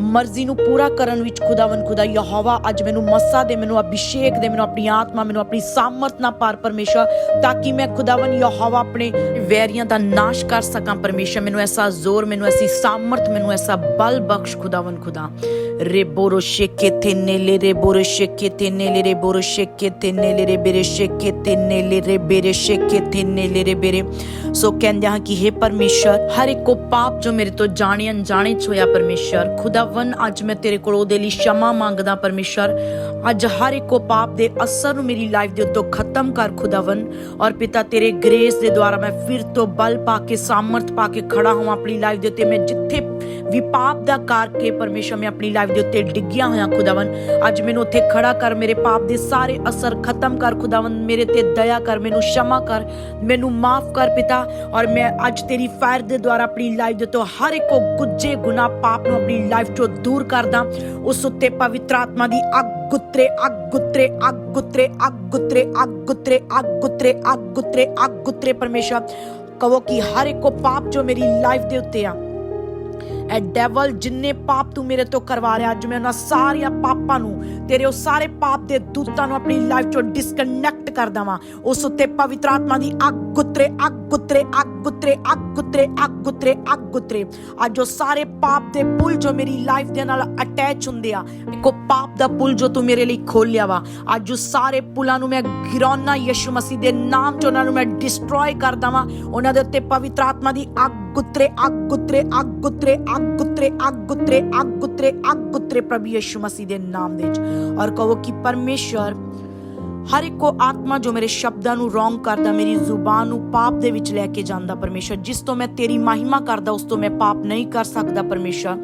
ਮਰਜ਼ੀ ਨੂੰ ਪੂਰਾ ਕਰਨ ਵਿੱਚ ਖੁਦਾਵੰ ਖੁਦਾ ਯਹੋਵਾ, ਅੱਜ ਮੈਨੂੰ ਮੱਸਾ ਦੇ, ਮੈਨੂੰ ਅਭਿਸ਼ੇਕ ਦੇ, ਮੈਨੂੰ ਆਪਣੀ ਆਤਮਾ, ਮੈਨੂੰ ਆਪਣੀ ਸਾਮਰਥ ਨਾਲ ਪਾਰ ਪਰਮੇਸ਼ਰ ਤਾਂ ਕਿ ਮੈਂ ਖੁਦਾਵੰ ਯਹੋਵਾ ਆਪਣੇ ਵੈਰੀਆਂ ਦਾ ਨਾਸ਼ ਕਰ ਸਕਾਂ ਪਰਮੇਸ਼ਰ ਮੈਨੂੰ ਐਸਾ ਜ਼ੋਰ, ਮੈਨੂੰ ਐਸੀ ਸਾਮਰਥ, ਮੈਨੂੰ ਐਸਾ ਬਲ ਬਖਸ਼ ਖੁਦਾਵੰ ਖੁਦਾ। ਰੇ ਸ਼ੇਕੇ ਤੇ ਨੇਲੇ ਸ਼ੇਕੇ ਤੇ ਨੇਲੇ ਸ਼ੇਕੇ ਤੇ ਨੇਲੇ ਸ਼ੇਕੇ ਤੇ ਨੇਲੇ ਸ਼ੇਕੇ ਤੇ ਨੇਲੇ ਸੋ ਕਹਿੰਦੇ ਹਾਂ ਕਿ हे ਪਰਮੇਸ਼ਰ ਹਰ ਇੱਕ ਕੋ ਪਾਪ ਜੋ ਮੇਰੇ ਤੋਂ ਜਾਣੇ ਅਣਜਾਣੇ ਚ ਹੋਇਆ ਪਰਮੇਸ਼ਰ ਖੁਦਾਵੰ ਅੱਜ ਮੈਂ ਤੇਰੇ ਕੋਲ ਉਹਦੇ ਲਈ ਸ਼ਮਾ ਮੰਗਦਾ ਪਰਮੇਸ਼ਰ। ਅੱਜ ਹਰ ਇੱਕ ਪਾਪ ਦੇ ਅਸਰ ਨੂੰ ਮੇਰੀ ਲਾਈਫ ਦੇ ਉੱਤੋਂ ਖਤਮ ਕਰ ਖੁਦਾਵੰ ਔਰ ਪਿਤਾ, ਤੇਰੇ ਗ੍ਰੇਸ ਦੇ ਦੁਆਰਾ ਮੈਂ ਫਿਰ ਤੋਂ ਬਲ ਪਾ ਕੇ, ਸਾਮਰਥ ਪਾ ਕੇ ਖੜਾ ਹਾਂ ਆਪਣੀ ਲਾਈਫ ਦੇ ਉੱਤੇ। ਮੈਂ ਜਿੱਥੇ ਵੀ ਪਾਪ ਦਾ ਕਰਕੇ ਪਰਮੇਸ਼ਰ, ਮੈਂ ਆਪਣੀ ਲਾਈਫ ਦੇ ਉੱਤੇ ਡਿੱਗਿਆ ਹੋਇਆ ਖੁਦਾਵੰ ਅੱਜ ਮੈਨੂੰ ਉੱਥੇ ਖੜਾ ਕਰ, ਮੇਰੇ ਪਾਪ ਦੇ ਸਾਰੇ ਅਸਰ ਖਤਮ ਕਰ ਖੁਦਾਵੰ ਮੇਰੇ ਤੇ ਦਇਆ ਕਰ, ਮੈਨੂੰ ਸ਼ਮਾ ਕਰ, ਮੈਨੂੰ ਮਾਫ ਕਰ ਪਿਤਾ। ਔਰ ਮੈਂ ਅੱਜ ਤੇਰੀ ਫਾਇਰ ਦੇ ਦੁਆਰਾ ਆਪਣੀ ਲਾਈਫ ਦੇ ਤੋਂ ਹਰ ਇੱਕ ਕੋ ਗੁੱਜੇ ਗੁਨਾਹ ਪਾਪ ਨੂੰ ਆਪਣੀ ਲਾਈਫ ਤੋਂ ਦੂਰ ਕਰਦਾ ਉਸ ਉੱਤੇ ਪਵਿੱਤਰ ਆਤਮਾ ਦੀ ਅੱਗ ਗੁੱਤਰੇ ਅੱਗ ਗੁੱਤਰੇ ਅੱਗ ਗੁੱਤਰੇ ਅੱਗ ਗੁੱਤਰੇ ਅੱਗ ਗੁੱਤਰੇ ਅੱਗ ਗੁੱਤਰੇ ਅੱਗ ਗੁੱਤਰੇ ਅੱਗ ਗੁੱਤਰੇ ਪਰਮੇਸ਼ਰ ਕਹੋ ਕਿ ਹਰ ਇੱਕ ਕੋ ਪਾਪ ਜੋ ਮੇਰੀ ਲਾਈਫ ਦੇ ਉੱਤੇ ਆ ਐ ਡੈਵਲ ਜਿੰਨੇ ਪਾਪ ਤੂੰ ਮੇਰੇ ਤੋਂ ਕਰਵਾ ਰਿਹਾ, ਅੱਜ ਮੈਂ ਉਹਨਾਂ ਸਾਰੀਆਂ ਪਾਪਾਂ ਨੂੰ, ਤੇਰੇ ਉਹ ਸਾਰੇ ਪਾਪ ਦੇ ਦੂਤਾਂ ਨੂੰ ਆਪਣੀ ਲਾਈਫ ਚੋਂ ਡਿਸਕਨੈਕਟ ਕਰ ਦਵਾਂ। ਉਸ ਉੱਤੇ ਪਵਿੱਤਰ ਆਤਮਾ ਦੀ ਅੱਗ ਗੁੱਤਰੇ ਅੱਗ ਗੁੱਤਰੇ ਅੱਗ ਗੁੱਤਰੇ ਅੱਗ ਗੁੱਤਰੇ ਅੱਗ ਗੁੱਤਰੇ ਅੱਗ ਗੁੱਤਰੇ। ਅੱਜ ਉਹ ਸਾਰੇ ਪਾਪ ਦੇ ਪੁੱਲ ਜੋ ਮੇਰੀ ਲਾਈਫ ਦੇ ਨਾਲ ਅਟੈਚ ਹੁੰਦੇ ਆ, ਇੱਕੋ ਪਾਪ ਦਾ ਪੁੱਲ ਜੋ ਤੂੰ ਮੇਰੇ ਲਈ ਖੋਲਿਆ ਵਾ। ਅੱਜ ਉਹ ਸਾਰੇ ਪੁਲਾਂ ਨੂੰ ਮੈਂ ਗਿਰਾਉਣਾ ਯਿਸੂ ਮਸੀਹ ਦੇ ਨਾਮ ਚ ਉਹਨਾਂ ਨੂੰ ਮੈਂ ਡਿਸਟਰੋਏ ਕਰ ਦਵਾਂ। ਉਹਨਾਂ ਦੇ ਉੱਤੇ ਪਵਿੱਤਰ ਆਤਮਾ ਦੀ ਅੱਗ ਗੁੱਤਰੇ ਅੱਗ ਗੁੱਤਰੇ ਅੱਗ ਗੁੱਤਰੇ ਅੱਗ ਗੁੱਤਰੇ ਪ੍ਰਭੂ ਯਿਸੂ ਮਸੀਹ ਦੇ ਨਾਮ ਦੇ ਵਿੱਚ। ਔਰ ਕਹੋ ਕਿ ਪਰਮੇਸ਼ਰ ਹਰ ਇੱਕ ਕੋ ਆਤਮਾ ਜੋ ਮੇਰੇ ਸ਼ਬਦਾਂ ਨੂੰ ਰੋਂਗ ਕਰਦਾ, ਮੇਰੀ ਜ਼ੁਬਾਨ ਨੂੰ ਪਾਪ ਦੇ ਵਿੱਚ ਲੈ ਕੇ ਜਾਂਦਾ ਪਰਮੇਸ਼ਰ ਜਿਸ ਤੋਂ ਮੈਂ ਤੇਰੀ ਮਹਿਮਾ ਕਰਦਾ, ਉਸ ਤੋਂ ਮੈਂ ਪਾਪ ਨਹੀਂ ਕਰ ਸਕਦਾ ਪਰਮੇਸ਼ਰ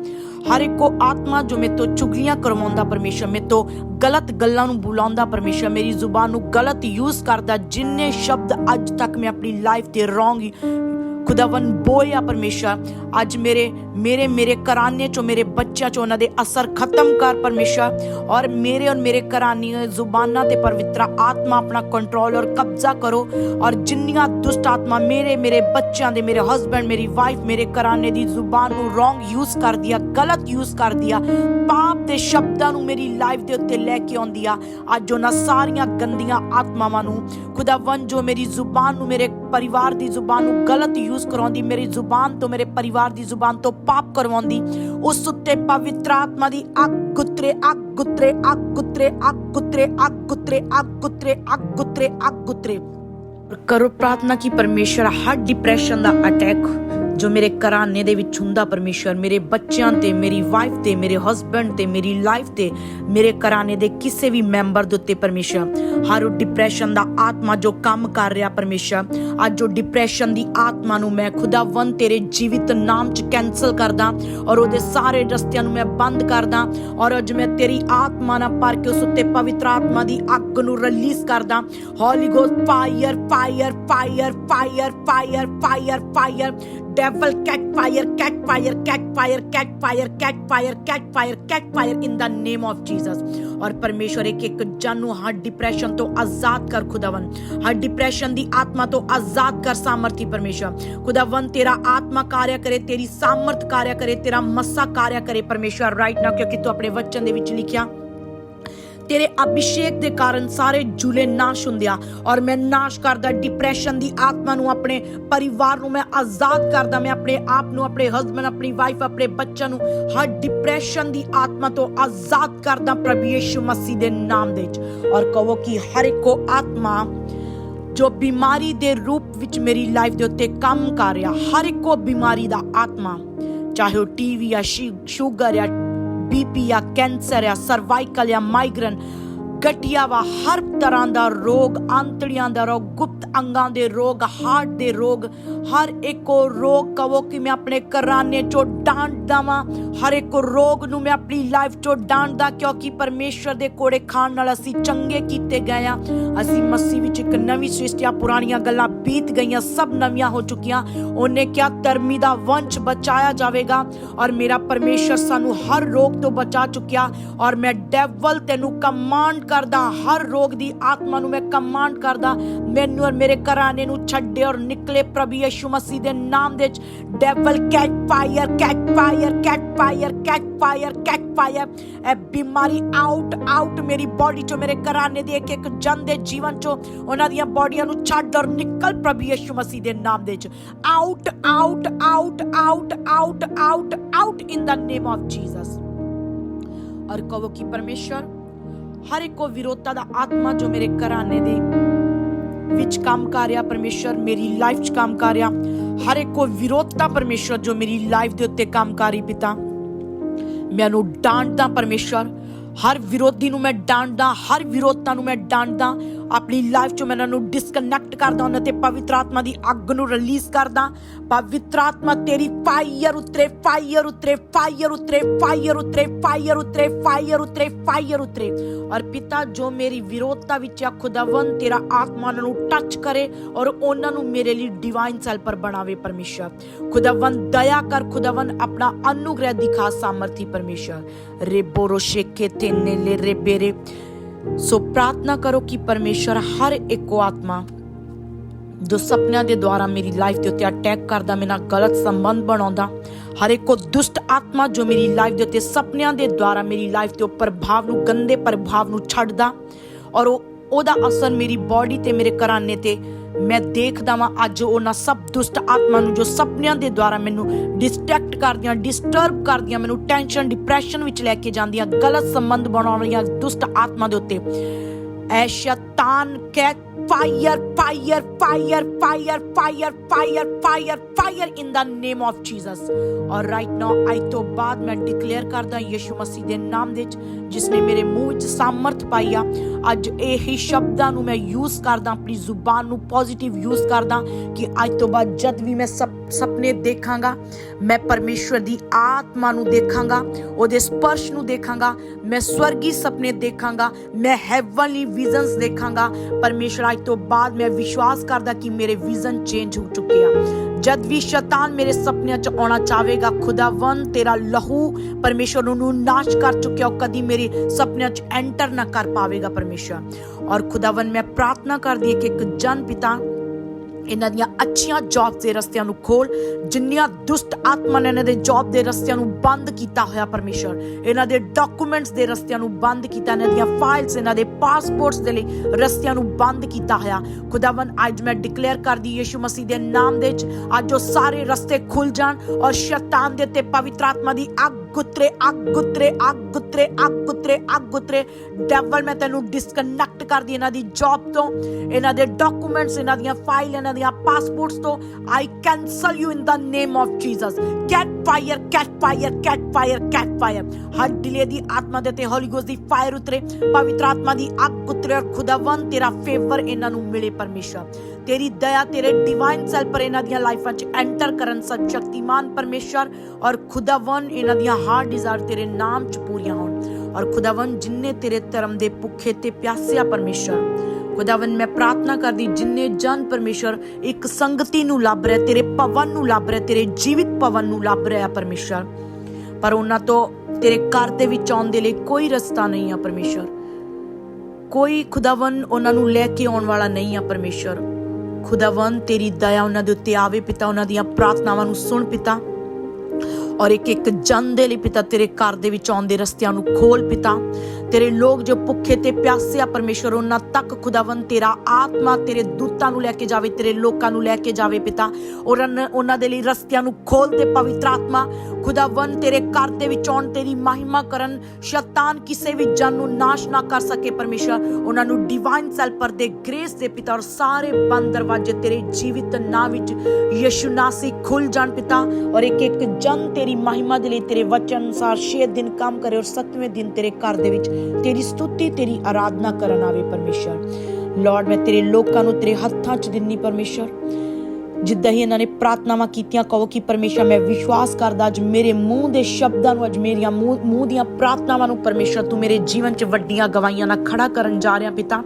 ਹਰ ਇੱਕ ਕੋ ਆਤਮਾ ਜੋ ਮੇਰੇ ਤੋਂ ਚੁਗਲੀਆਂ ਕਰਵਾਉਂਦਾ ਪਰਮੇਸ਼ਰ ਮੇਰੇ ਤੋਂ ਗਲਤ ਗੱਲਾਂ ਨੂੰ ਬੁਲਾਉਂਦਾ ਪਰਮੇਸ਼ਰ ਮੇਰੀ ਜ਼ੁਬਾਨ ਨੂੰ ਗਲਤ ਯੂਜ਼ ਕਰਦਾ, ਜਿੰਨੇ ਸ਼ਬਦ ਅੱਜ ਤੱਕ ਮੈਂ ਆਪਣੀ ਲਾਈਫ ਤੇ ਰੋਂਗ ਖੁਦਾਵੰ ਬੋਲਿਆ ਪਰਮੇਸ਼ਰ, ਅੱਜ ਮੇਰੇ ਮੇਰੇ ਮੇਰੇ ਕਰਾਨੇ ਚੋਂ, ਮੇਰੇ ਬੱਚਿਆਂ ਚੋਂ ਉਹਨਾਂ ਦੇ ਅਸਰ ਖਤਮ ਕਰ ਪਰਮੇਸ਼ਰ, ਔਰ ਮੇਰੇ ਔਰ ਮੇਰੇ ਘਰਾਨੀ ਜ਼ੁਬਾਨਾਂ ਤੇ ਪਵਿੱਤਰ ਆਤਮਾ ਆਪਣਾ ਕੰਟਰੋਲ ਔਰ ਕਬਜ਼ਾ ਕਰੋ, ਔਰ ਜਿੰਨੀਆਂ ਦੁਸ਼ਟ ਆਤਮਾ ਮੇਰੇ ਮੇਰੇ ਬੱਚਿਆਂ ਦੇ, ਮੇਰੇ ਹਸਬੰਡ ਮੇਰੀ ਵਾਈਫ ਮੇਰੇ ਕਰਾਨੇ ਦੀ ਜ਼ੁਬਾਨ ਨੂੰ ਰੋਂਗ ਯੂਜ਼ ਕਰ ਦਿਆ ਗਲਤ ਯੂਜ਼ ਕਰ ਦਿਆ ਪਾਪ ਦੇ ਸ਼ਬਦਾਂ ਨੂੰ ਮੇਰੀ ਲਾਈਫ ਦੇ ਉੱਤੇ ਲੈ ਕੇ ਆਉਂਦੀ ਆ, ਅੱਜ ਉਹਨਾਂ ਸਾਰੀਆਂ ਗੰਦੀਆਂ ਆਤਮਾਵਾਂ ਨੂੰ ਖੁਦਾਵੰ ਜੋ ਮੇਰੀ ਜ਼ੁਬਾਨ ਨੂੰ ਮੇਰੇ ਪਰਿਵਾਰ ਦੀ ਜ਼ੁਬਾਨ ਨੂੰ ਗਲਤ ਯੂਜ਼ ਕਰਾਉਂਦੀ ਮੇਰੀ ਜ਼ੁਬਾਨ ਤੋਂ, ਮੇਰੇ ਪਰਿਵਾਰ ਦੀ ਜ਼ੁਬਾਨ ਤੋਂ ਪਾਪ ਕਰਵਾਉਂਦੀ। ਉਸ ਉੱਤੇ ਪਵਿੱਤਰ ਆਤਮਾ ਦੀ ਅੱਗ ਗੁੱਤਰੇ ਅੱਗ ਗੁੱਤਰੇ ਅੱਗ ਗੁੱਤਰੇ ਅੱਗ ਗੁੱਤਰੇ ਅੱਗ ਗੁੱਤਰੇ ਅੱਗ ਗੁੱਤਰੇ ਅੱਗ ਗੁੱਤਰੇ ਅੱਗ ਗੁੱਤਰੇ। ਕਰੋ ਪ੍ਰਾਰਥਨਾ ਕਿ ਪਰਮੇਸ਼ਰ ਹਰ ਡਿਪਰੈਸ਼ਨ ਦਾ ਅਟੈਕ ਜੋ ਮੇਰੇ ਘਰਾਨੇ ਦੇ ਵਿੱਚ ਹੁੰਦਾ ਪਰਮੇਸ਼ਰ ਮੇਰੇ ਬੱਚਿਆਂ ਤੇ, ਮੇਰੀ ਵਾਈਫ ਤੇ, ਮੇਰੇ ਹਸਬੰਡ ਤੇ, ਮੇਰੀ ਲਾਈਫ ਤੇ, ਮੇਰੇ ਘਰਾਨੇ ਦੇ ਕਿਸੇ ਵੀ ਮੈਂਬਰ ਦੇ ਉੱਤੇ ਪਰਮੇਸ਼ਰ ਹਰ ਉਹ ਡਿਪਰੈਸ਼ਨ ਦਾ ਆਤਮਾ ਜੋ ਕੰਮ ਕਰ ਰਿਹਾ ਪਰਮੇਸ਼ਰ ਅੱਜ ਜੋ ਡਿਪਰੈਸ਼ਨ ਦੀ ਆਤਮਾ ਨੂੰ ਮੈਂ ਖੁਦਾਵੰ ਤੇਰੇ ਜੀਵਿਤ ਨਾਮ ਚ ਕੈਨਸਲ ਕਰਦਾ ਔਰ ਉਹਦੇ ਸਾਰੇ ਰਸਤਿਆਂ ਨੂੰ ਮੈਂ ਬੰਦ ਕਰਦਾ ਔਰ ਅੱਜ ਮੈਂ ਤੇਰੀ ਆਤਮਾ ਨਾਲ ਭਰ ਕੇ ਉਸ ਉੱਤੇ ਪਵਿੱਤਰ ਆਤਮਾ ਦੀ ਅੱਗ ਨੂੰ ਰਿਲੀਜ਼ ਕਰਦਾ। Holy Ghost fire fire fire fire fire fire fire devil catch fire catch fire catch fire catch fire catch fire catch fire catch fire in the name of Jesus. ਔਰ ਪਰਮੇਸ਼ਵਰ ਇੱਕ ਇੱਕ ਜਨ ਨੂੰ ਹਰ ਡਿਪਰੈਸ਼ਨ ਤੋਂ ਆਜ਼ਾਦ ਕਰ ਖੁਦਾਵੰ ਹਰ depression ਦੀ ਆਤਮਾ ਤੋਂ ਆਜ਼ਾਦ ਕਰ ਸਾਮਰਥੀ ਪਰਮੇਸ਼ਵਰ ਖੁਦਾਵੰ ਤੇਰਾ ਆਤਮਾ ਕਾਰਿਆ ਕਰੇ ਤੇਰੀ ਸਾਮਰਥ ਕਾਰਿਆ ਕਰੇ ਤੇਰਾ ਮੱਸਾ ਕਾਰਿਆ ਕਰੇ ਪਰਮੇਸ਼ਵਰ ਰਾਈਟ ਨਾਓ ਕਿਉਂਕਿ ਤੂੰ ਆਪਣੇ ਵਚਨ ਦੇ ਵਿੱਚ ਲਿਖਿਆ ਤੇਰੇ ਅਭਿਸ਼ੇਕ ਦੇ ਕਾਰਨ ਸਾਰੇ ਜੁਲੇ ਨਾਸ਼ ਹੁੰਦਿਆ ਔਰ ਮੈਂ ਨਾਸ਼ ਕਰਦਾ ਡਿਪਰੈਸ਼ਨ ਦੀ ਆਤਮਾ ਨੂੰ, ਆਪਣੇ ਪਰਿਵਾਰ ਨੂੰ, ਮੈਂ ਆਜ਼ਾਦ ਕਰਦਾ, ਮੈਂ ਆਪਣੇ ਆਪ ਨੂੰ, ਆਪਣੇ ਹਸਬੰਡ ਆਪਣੀ ਵਾਈਫ ਆਪਣੇ ਬੱਚਿਆਂ ਨੂੰ, ਹਰ ਡਿਪਰੈਸ਼ਨ ਦੀ ਆਤਮਾ ਤੋਂ ਆਜ਼ਾਦ ਕਰਦਾ ਪ੍ਰਭੂ ਯਿਸੂ ਮਸੀਹ ਦੇ ਨਾਮ ਦੇ ਵਿੱਚ। ਔਰ ਕਹੋ ਕਿ ਹਰ ਇੱਕੋ ਆਤਮਾ ਜੋ ਬਿਮਾਰੀ ਦੇ ਰੂਪ ਵਿੱਚ ਮੇਰੀ ਲਾਈਫ ਦੇ ਉੱਤੇ ਕੰਮ ਕਰ ਰਿਹਾ, ਹਰ ਇੱਕੋ ਬਿਮਾਰੀ ਦਾ ਆਤਮਾ, ਚਾਹੇ ਉਹ ਟੀਵੀ ਜਾਂ ਸ਼ੂਗਰ ਜਾਂ ਬੀਪੀ ਜਾਂ ਕੈਂਸਰ ਜਾਂ ਸਰਵਾਈਕਲ ਜਾਂ ਮਾਈਗ੍ਰੇਨ। ਗਠੀਆ ਵਾ, ਹਰ ਤਰ੍ਹਾਂ ਦਾ ਰੋਗ, ਆਂਤੜੀਆਂ ਦਾ ਰੋਗ, ਗੁਪਤ ਅੰਗਾਂ ਦੇ ਰੋਗ, ਹਾਰਟ ਦੇ ਰੋਗ। ਹਰ ਇੱਕੋ ਰੋਗ ਕਹੋ ਕਿ ਮੈਂ ਆਪਣੇ ਕਰਾਨੇ ਚੋਂ ਡਾਂਟਦਾ ਵਾਂ। ਹਰ ਇੱਕ ਰੋਗ ਨੂੰ ਮੈਂ ਆਪਣੀ ਲਾਈਫ ਚੋਂ ਡਾਂਟਦਾ, ਕਿਉਂਕਿ ਪਰਮੇਸ਼ਵਰ ਦੇ ਕੋੜੇ ਖਾਣ ਨਾਲ ਅਸੀਂ ਚੰਗੇ ਕੀਤੇ ਗਏ ਆ। ਅਸੀਂ ਮਸੀਹ ਵਿੱਚ ਇੱਕ ਨਵੀਂ ਸ੍ਰਿਸ਼ਟੀ ਆ, ਪੁਰਾਣੀਆਂ ਗੱਲਾਂ ਬੀਤ ਗਈਆਂ ਸਭ ਨਵੀਆਂ ਹੋ ਚੁੱਕੀਆਂ ਉਹਨੇ ਕਿਹਾ ਧਰਮੀ ਦਾ ਵੰਸ਼ ਬਚਾਇਆ ਜਾਵੇਗਾ ਔਰ ਮੇਰਾ ਪਰਮੇਸ਼ਵਰ ਸਾਨੂੰ ਹਰ ਰੋਗ ਤੋਂ ਬਚਾ ਚੁੱਕਿਆ ਔਰ ਮੈਂ ਡੈਵਲ ਤੈਨੂੰ ਕਮਾਂਡ ਕਰਦਾ ਹਰ ਰੋਗ ਦੀ ਆਤਮਾ ਨੂੰ ਮੈਂ ਕਮਾਂਡ ਕਰਦਾ ਮੈਨੂੰ ਔਰ ਮੇਰੇ ਘਰਾਣੇ ਨੂੰ ਛੱਡੇ ਔਰ ਨਿਕਲੇ ਪ੍ਰਭੂ ਯਿਸੂ ਮਸੀਹ ਦੇ ਨਾਮ ਦੇ ਵਿੱਚ devil catch fire catch fire catch fire catch fire catch fire ਇਹ ਬਿਮਾਰੀ ਆਊਟ ਆਊਟ ਮੇਰੀ ਬਾਡੀ ਚੋਂ ਮੇਰੇ ਘਰਾਣੇ ਦੇ ਇੱਕ ਇੱਕ ਜਨ ਦੇ ਜੀਵਨ ਚੋਂ ਉਹਨਾਂ ਦੀਆਂ ਬਾਡੀਆਂ ਨੂੰ ਛੱਡ ਔਰ ਨਿਕਲ ਪ੍ਰਭੂ ਯਿਸੂ ਮਸੀਹ ਦੇ ਨਾਮ ਦੇ ਵਿੱਚ out out out out out out out in the name of Jesus ਔਰ ਕਹੋ ਕਿ ਪਰਮੇਸ਼ਰ ਹਰ ਇੱਕ ਕੋ ਵਿਰੋਧਤਾ ਦਾ ਆਤਮਾ ਜੋ ਮੇਰੇ ਘਰਾਣੇ ਦੇ ਵਿੱਚ ਕੰਮ ਕਰ ਰਿਹਾ ਪਰਮੇਸ਼ਰ ਮੇਰੀ ਲਾਈਫ 'ਚ ਕੰਮ ਕਰ ਰਿਹਾ, ਹਰ ਇੱਕ ਕੋ ਵਿਰੋਧਤਾ ਪਰਮੇਸ਼ਰ ਜੋ ਮੇਰੀ ਲਾਈਫ ਦੇ ਉੱਤੇ ਕੰਮ ਕਰ ਰਹੀ ਪਿਤਾ, ਮੈਂ ਉਹਨੂੰ ਡਾਂਟਦਾ ਪਰਮੇਸ਼ਰ ਹਰ ਵਿਰੋਧੀ ਨੂੰ ਮੈਂ ਡਾਂਟਦਾ, ਹਰ ਵਿਰੋਧਤਾ ਨੂੰ ਮੈਂ ਡਾਂਟਦਾ ਆਪਣੀ ਲਾਈਫ ਚੋਂ ਮੈਂ ਉਹਨਾਂ ਨੂੰ ਡਿਸਕਨੈਕਟ ਕਰਦਾ ਉਹਨਾਂ ਤੇ ਪਵਿੱਤਰ ਆਤਮਾ ਦੀ ਅੱਗ ਨੂੰ ਰਿਲੀਜ਼ ਕਰਦਾ। ਪਵਿੱਤਰ ਆਤਮਾ ਤੇਰੀ ਫਾਇਰ ਉਤਰੇ ਫਾਇਰ ਉਤਰੇ ਫਾਇਰ ਉਤਰੇ ਫਾਇਰ ਉਤਰੇ ਫਾਇਰ ਉਤਰੇ ਫਾਇਰ ਉਤਰੇ ਫਾਇਰ ਉਤਰੇ। ਔਰ ਪਿਤਾ, ਜੋ ਮੇਰੀ ਵਿਰੋਧਤਾ ਵਿੱਚ ਆ ਖੁਦਾਵੰ ਤੇਰਾ ਆਤਮਾ ਉਹਨਾਂ ਨੂੰ ਟੱਚ ਕਰੇ ਔਰ ਉਹਨਾਂ ਨੂੰ ਮੇਰੇ ਲਈ ਡਿਵਾਈਨ ਸੈਲਪਰ ਬਣਾਵੇ ਪਰਮੇਸ਼ਰ। ਖੁਦਾਵੰ ਦਇਆ ਕਰ ਖੁਦਾਵੰ ਆਪਣਾ ਅਨੁਗ੍ਰਹਿ ਦਿਖਾ ਸਾਮਰਥੀ ਪਰਮੇਸ਼ਰ। ਰੇਬੋਰੋ ਸ਼ੇਕੇ ਤੇਨੇ ਲੈ ਰੇਬੇਰੇ ਸੋ ਪ੍ਰਾਰਥਨਾ ਕਰੋ ਕਿ ਪਰਮੇਸ਼ਰ ਹਰ ਇੱਕੋ ਆਤਮਾ ਜੋ ਸੁਪਨਿਆਂ ਦੇ ਦੁਆਰਾ ਮੇਰੀ ਲਾਈਫ ਦੇ ਉੱਤੇ ਅਟੈਕ ਕਰਦਾ, ਮੇਰੇ ਨਾਲ ਗਲਤ ਸੰਬੰਧ ਬਣਾਉਂਦਾ, ਹਰ ਇੱਕੋ ਦੁਸ਼ਟ ਆਤਮਾ ਜੋ ਮੇਰੀ ਲਾਈਫ ਦੇ ਉੱਤੇ ਸੁਪਨਿਆਂ ਦੇ ਦੁਆਰਾ ਮੇਰੀ ਲਾਈਫ ਦੇ ਉੱਪਰ ਭਾਵ ਨੂੰ, ਗੰਦੇ ਪ੍ਰਭਾਵ ਨੂੰ ਛੱਡਦਾ ਔਰ ਉਹ ਉਹਦਾ ਅਸਰ ਮੇਰੀ ਬਾਡੀ ਤੇ, ਮੇਰੇ ਘਰਾਨੇ ਤੇ ਮੈਂ ਦੇਖਦਾ ਵਾਂ ਅੱਜ ਉਹਨਾਂ ਸਭ ਦੁਸ਼ਟ ਆਤਮਾ ਨੂੰ ਜੋ ਸੁਪਨਿਆਂ ਦੇ ਦੁਆਰਾ ਮੈਨੂੰ ਡਿਸਟਰੈਕਟ ਕਰਦੀਆਂ ਡਿਸਟਰਬ ਕਰਦੀਆਂ, ਮੈਨੂੰ ਟੈਨਸ਼ਨ ਡਿਪਰੈਸ਼ਨ ਵਿੱਚ ਲੈ ਕੇ ਜਾਂਦੀਆਂ, ਗਲਤ ਸੰਬੰਧ ਬਣਾਉਣ ਵਾਲੀਆਂ ਦੁਸ਼ਟ ਆਤਮਾ ਦੇ ਉੱਤੇ। ਐ ਸ਼ੈਤਾਨ ਕੈ fire, fire, fire, fire, fire, fire, fire, fire in the name of Jesus. ਔਰ ਰਾਈਟ ਨਾਓ ਅੱਜ ਤੋਂ ਬਾਅਦ ਮੈਂ ਡਿਕਲੇਅਰ ਕਰਦਾ ਯਿਸੂ ਮਸੀਹ ਦੇ ਨਾਮ ਦੇ ਵਿੱਚ ਜਿਸ ਨੇ ਮੇਰੇ ਮੂੰਹ ਵਿੱਚ ਸਮਰਥ ਪਾਇਆ ਅੱਜ ਇਹੀ ਸ਼ਬਦਾਂ ਨੂੰ ਮੈਂ ਯੂਜ਼ ਕਰਦਾ ਆਪਣੀ ਜ਼ੁਬਾਨ ਨੂੰ ਪੋਜ਼ਿਟਿਵ ਯੂਜ਼ ਕਰਦਾ ਕਿ ਅੱਜ ਤੋਂ ਬਾਅਦ ਜਦ ਵੀ ਮੈਂ ਸਭ ਸੁਪਨੇ ਦੇਖਾਂਗਾ ਮੈਂ ਪਰਮੇਸ਼ਵਰ ਦੀ ਆਤਮਾ ਨੂੰ ਦੇਖਾਂਗਾ ਉਹਦੇ ਸਪਰਸ਼ ਨੂੰ ਦੇਖਾਂਗਾ ਮੈਂ ਸਵਰਗੀ ਸੁਪਨੇ ਦੇਖਾਂਗਾ ਮੈਂ ਹੈਵਨਲੀ ਵਿਜ਼ਨਸ ਦੇਖਾਂਗਾ ਪਰਮੇਸ਼ਰ ਅੱਜ ਤੋਂ ਬਾਅਦ ਮੈਂ ਵਿਸ਼ਵਾਸ ਕਰਦਾ ਕਿ ਮੇਰੇ ਵਿਜ਼ਨ ਚੇਂਜ ਹੋ ਚੁੱਕੇ ਜਦ ਵੀ ਸ਼ੈਤਾਨ ਮੇਰੇ ਸੁਪਨਿਆਂ 'ਚ ਆਉਣਾ ਚਾਹੇਗਾ ਖੁਦਾਵੰ ਤੇਰਾ ਲਹੂ ਪਰਮੇਸ਼ਵਰ ਨੂੰ ਨਾਸ਼ ਕਰ ਚੁੱਕਿਆ, ਉਹ ਕਦੀ ਮੇਰੇ ਸੁਪਨਿਆਂ 'ਚ ਐਂਟਰ ਨਾ ਕਰ ਪਾਵੇਗਾ ਪਰਮੇਸ਼ਵਰ ਔਰ ਖੁਦਾਵੰ ਮੈਂ ਪ੍ਰਾਰਥਨਾ ਕਰਦੀ ਹਾਂ ਕਿ ਇੱਕ ਜਨ ਪਿਤਾ ਇਹਨਾਂ ਦੀਆਂ ਅੱਛੀਆਂ ਜੌਬ ਦੇ ਰਸਤਿਆਂ ਨੂੰ ਖੋਲ ਜਿੰਨੀਆਂ ਦੁਸ਼ਟ ਆਤਮਾ ਨੇ ਇਹਨਾਂ ਦੇ ਜੌਬ ਦੇ ਰਸਤਿਆਂ ਨੂੰ ਬੰਦ ਕੀਤਾ ਹੋਇਆ ਪਰਮੇਸ਼ਰ ਇਹਨਾਂ ਦੇ ਡਾਕੂਮੈਂਟਸ ਦੇ ਰਸਤਿਆਂ ਨੂੰ ਬੰਦ ਕੀਤਾ, ਇਹਨਾਂ ਦੀਆਂ ਫਾਈਲਸ ਇਹਨਾਂ ਦੇ ਪਾਸਪੋਰਟਸ ਦੇ ਲਈ ਰਸਤਿਆਂ ਨੂੰ ਬੰਦ ਕੀਤਾ ਹੋਇਆ। ਖੁਦਾਵੰ ਅੱਜ ਮੈਂ ਡਿਕਲੇਅਰ ਕਰਦੀ ਯਿਸੂ ਮਸੀਹ ਦੇ ਨਾਮ ਦੇ ਵਿੱਚ, ਅੱਜ ਉਹ ਸਾਰੇ ਰਸਤੇ ਖੁੱਲ ਜਾਣ ਔਰ ਸ਼ੈਤਾਨ ਦੇ ਤੇ ਪਵਿੱਤਰ ਆਤਮਾ ਦੀ ਅੱਗ ਅੱਗ ਅੱਗ ਉਤਰੇ ਅੱਗ ਉਤਰੇ ਅੱਗ ਉਤਰੇ ਅੱਗ ਉਤਰੇ ਡੈਵਲ ਮੈਂ ਤੈਨੂੰ ਡਿਸਕਨੈਕਟ ਕਰਦੀ ਇਹਨਾਂ ਦੀ ਜੌਬ ਤੋਂ, ਇਹਨਾਂ ਦੇ ਡਾਕੂਮੈਂਟਸ ਇਹਨਾਂ ਦੀਆਂ ਫਾਈਲ ਇਹਨਾਂ ਦੀਆਂ ਪਾਸਪੋਰਟਸ ਤੋਂ। I cancel you in the name of Jesus catch fire catch fire catch fire catch fire Har delay ਦੀ ਆਤਮਾ ਦੇ ਤੇ ਹੋਲੀ ਗੋਸਟ ਦੀ ਫਾਇਰ ਉਤਰੇ। ਪਵਿੱਤਰ ਆਤਮਾ ਦੀ ਅੱਗ ਉਤਰੇ ਖੁਦਾਵੰ ਤੇਰਾ ਫੇਵਰ ਇਹਨਾਂ ਨੂੰ ਮਿਲੇ ਪਰਮੇਸ਼ਰ। ਤੇਰੀ ਦਇਆ, ਤੇਰੇ ਡਿਵਾਈਨ ਸੈਲ ਪਰ ਇਹਨਾਂ ਦੀਆਂ ਲਾਈਫਾਂ 'ਚ ਐਂਟਰ ਕਰਨ ਸਭ ਸ਼ਕਤੀਮਾਨ ਪਰਮੇਸ਼ਰ ਔਰ ਖੁਦਾਵੰ ਇਹਨਾਂ ਦੀਆਂ ਹਾਰਟ ਡਿਜ਼ਾਇਰ ਤੇਰੇ ਨਾਮ 'ਚ ਪੂਰੀਆਂ ਹੋਣ। ਔਰ ਖੁਦਾਵੰ ਜਿਨਨੇ ਤੇਰੇ ਧਰਮ ਦੇ ਭੁੱਖੇ ਤੇ ਪਿਆਸੇ ਆ ਪਰਮੇਸ਼ਰ ਖੁਦਾਵੰ ਮੈਂ ਪ੍ਰਾਰਥਨਾ ਕਰਦੀ ਜਿੰਨੇ ਜਨ ਪਰਮੇਸ਼ਰ ਇੱਕ ਸੰਗਤੀ ਨੂੰ ਲੱਭ ਰਿਹਾ, ਤੇਰੇ ਭਵਨ ਨੂੰ ਲੱਭ ਰਿਹਾ, ਤੇਰੇ ਜੀਵਿਤ ਭਵਨ ਨੂੰ ਲੱਭ ਰਿਹਾ ਪਰਮੇਸ਼ਰ ਪਰ ਉਹਨਾਂ ਤੋਂ ਤੇਰੇ ਘਰ ਦੇ ਵਿੱਚ ਆਉਣ ਦੇ ਲਈ ਕੋਈ ਰਸਤਾ ਨਹੀਂ ਆ ਪਰਮੇਸ਼ਰ ਕੋਈ ਖੁਦਾਵੰ ਉਹਨਾਂ ਨੂੰ ਲੈ ਕੇ ਆਉਣ ਵਾਲਾ ਨਹੀਂ ਆ ਪਰਮੇਸ਼ਰ ਖੁਦਾਵੰ ਤੇਰੀ ਦਇਆ ਉਹਨਾਂ ਦੇ ਉੱਤੇ ਆਵੇ ਪਿਤਾ, ਉਹਨਾਂ ਦੀਆਂ ਪ੍ਰਾਰਥਨਾਵਾਂ ਨੂੰ ਸੁਣ ਪਿਤਾ। ਔਰ ਇੱਕ ਇੱਕ ਜਨ ਦੇ ਲਈ ਪਿਤਾ, ਤੇਰੇ ਘਰ ਦੇ ਵਿੱਚ ਆਉਂਦੇ ਰਸਤਿਆਂ ਨੂੰ ਖੋਲ ਪਿਤਾ। ਤੇਰੇ ਲੋਕ ਜੋ ਭੁੱਖੇ ਤੇ ਪਿਆਸੇ ਆ ਪਰਮੇਸ਼ਰ ਉਹਨਾਂ ਤੱਕ ਖੁਦਾਵੰ ਤੇਰਾ ਆਤਮਾ ਤੇਰੇ ਦੂਤਾਂ ਨੂੰ ਲੈ ਕੇ ਜਾਵੇ, ਤੇਰੇ ਲੋਕਾਂ ਨੂੰ ਲੈ ਕੇ ਜਾਵੇ ਪਿਤਾ। ਔਰ ਉਹਨਾਂ- ਉਹਨਾਂ ਦੇ ਲਈ ਰਸਤਿਆਂ ਨੂੰ ਖੋਲ ਤੇ ਪਵਿੱਤਰ ਆਤਮਾ ਖੁਦਾਵੰ ਤੇਰੇ ਘਰ ਦੇ ਵਿੱਚ ਆਉਣ, ਤੇਰੀ ਮਹਿਮਾ ਕਰਨ, ਸ਼ੈਤਾਨ ਕਿਸੇ ਵੀ ਜਨ ਨੂੰ ਨਾਸ਼ ਨਾ ਕਰ ਸਕੇ ਪਰਮੇਸ਼ਰ। ਉਹਨਾਂ ਨੂੰ ਡਿਵਾਈਨ ਸੈਲਪਰ ਦੇ ਗ੍ਰੇਸ ਦੇ ਪਿਤਾ ਔਰ ਸਾਰੇ ਬੰਦ ਦਰਵਾਜ਼ੇ ਤੇਰੇ ਜੀਵਿਤ ਨਾਂ ਵਿੱਚ ਯਿਸੂ ਨਾਸੀ ਖੁੱਲ ਜਾਣ ਪਿਤਾ। ਔਰ ਇੱਕ ਇੱਕ ਜਨ ਤੇਰੀ ਮਹਿਮਾ ਦੇ ਲਈ ਤੇਰੇ ਵਚਨ ਅਨੁਸਾਰ 6 ਦਿਨ ਕੰਮ ਕਰੇ ਔਰ 7ਵੇਂ ਦਿਨ ਤੇਰੇ ਘਰ ਦੇ ਵਿੱਚ ਤੇਰੀ ਸਤੁਤੀ, ਤੇਰੀ ਆਰਾਧਨਾ ਕਰਨ ਆਵੇ ਪਰਮੇਸ਼ਰ। ਲਾਰਡ ਮੈਂ ਤੇਰੇ ਲੋਕਾਂ ਨੂੰ ਤੇਰੇ ਹੱਥਾਂ 'ਚ ਦਿੰਨੀ ਪਰਮੇਸ਼ਰ। ਜਿੱਦਾਂ ਹੀ ਇਹਨਾਂ ਨੇ ਪ੍ਰਾਰਥਨਾਵਾਂ ਕੀਤੀਆਂ, ਕਹੋ ਕਿ ਪਰਮੇਸ਼ਰ, ਮੈਂ ਵਿਸ਼ਵਾਸ ਕਰਦਾ ਅੱਜ ਮੇਰੇ ਮੂੰਹ ਦੇ ਸ਼ਬਦਾਂ ਨੂੰ, ਅੱਜ ਮੇਰੀਆਂ ਮੂੰਹ ਮੂੰਹ ਦੀਆਂ ਪ੍ਰਾਰਥਨਾਵਾਂ ਨੂੰ ਪਰਮੇਸ਼ਰ, ਤੂੰ ਮੇਰੇ ਜੀਵਨ 'ਚ ਵੱਡੀਆਂ ਗਵਾਹੀਆਂ ਨਾਲ ਖੜਾ ਕਰਨ ਜਾ ਰਿਹਾ ਪਿਤਾ।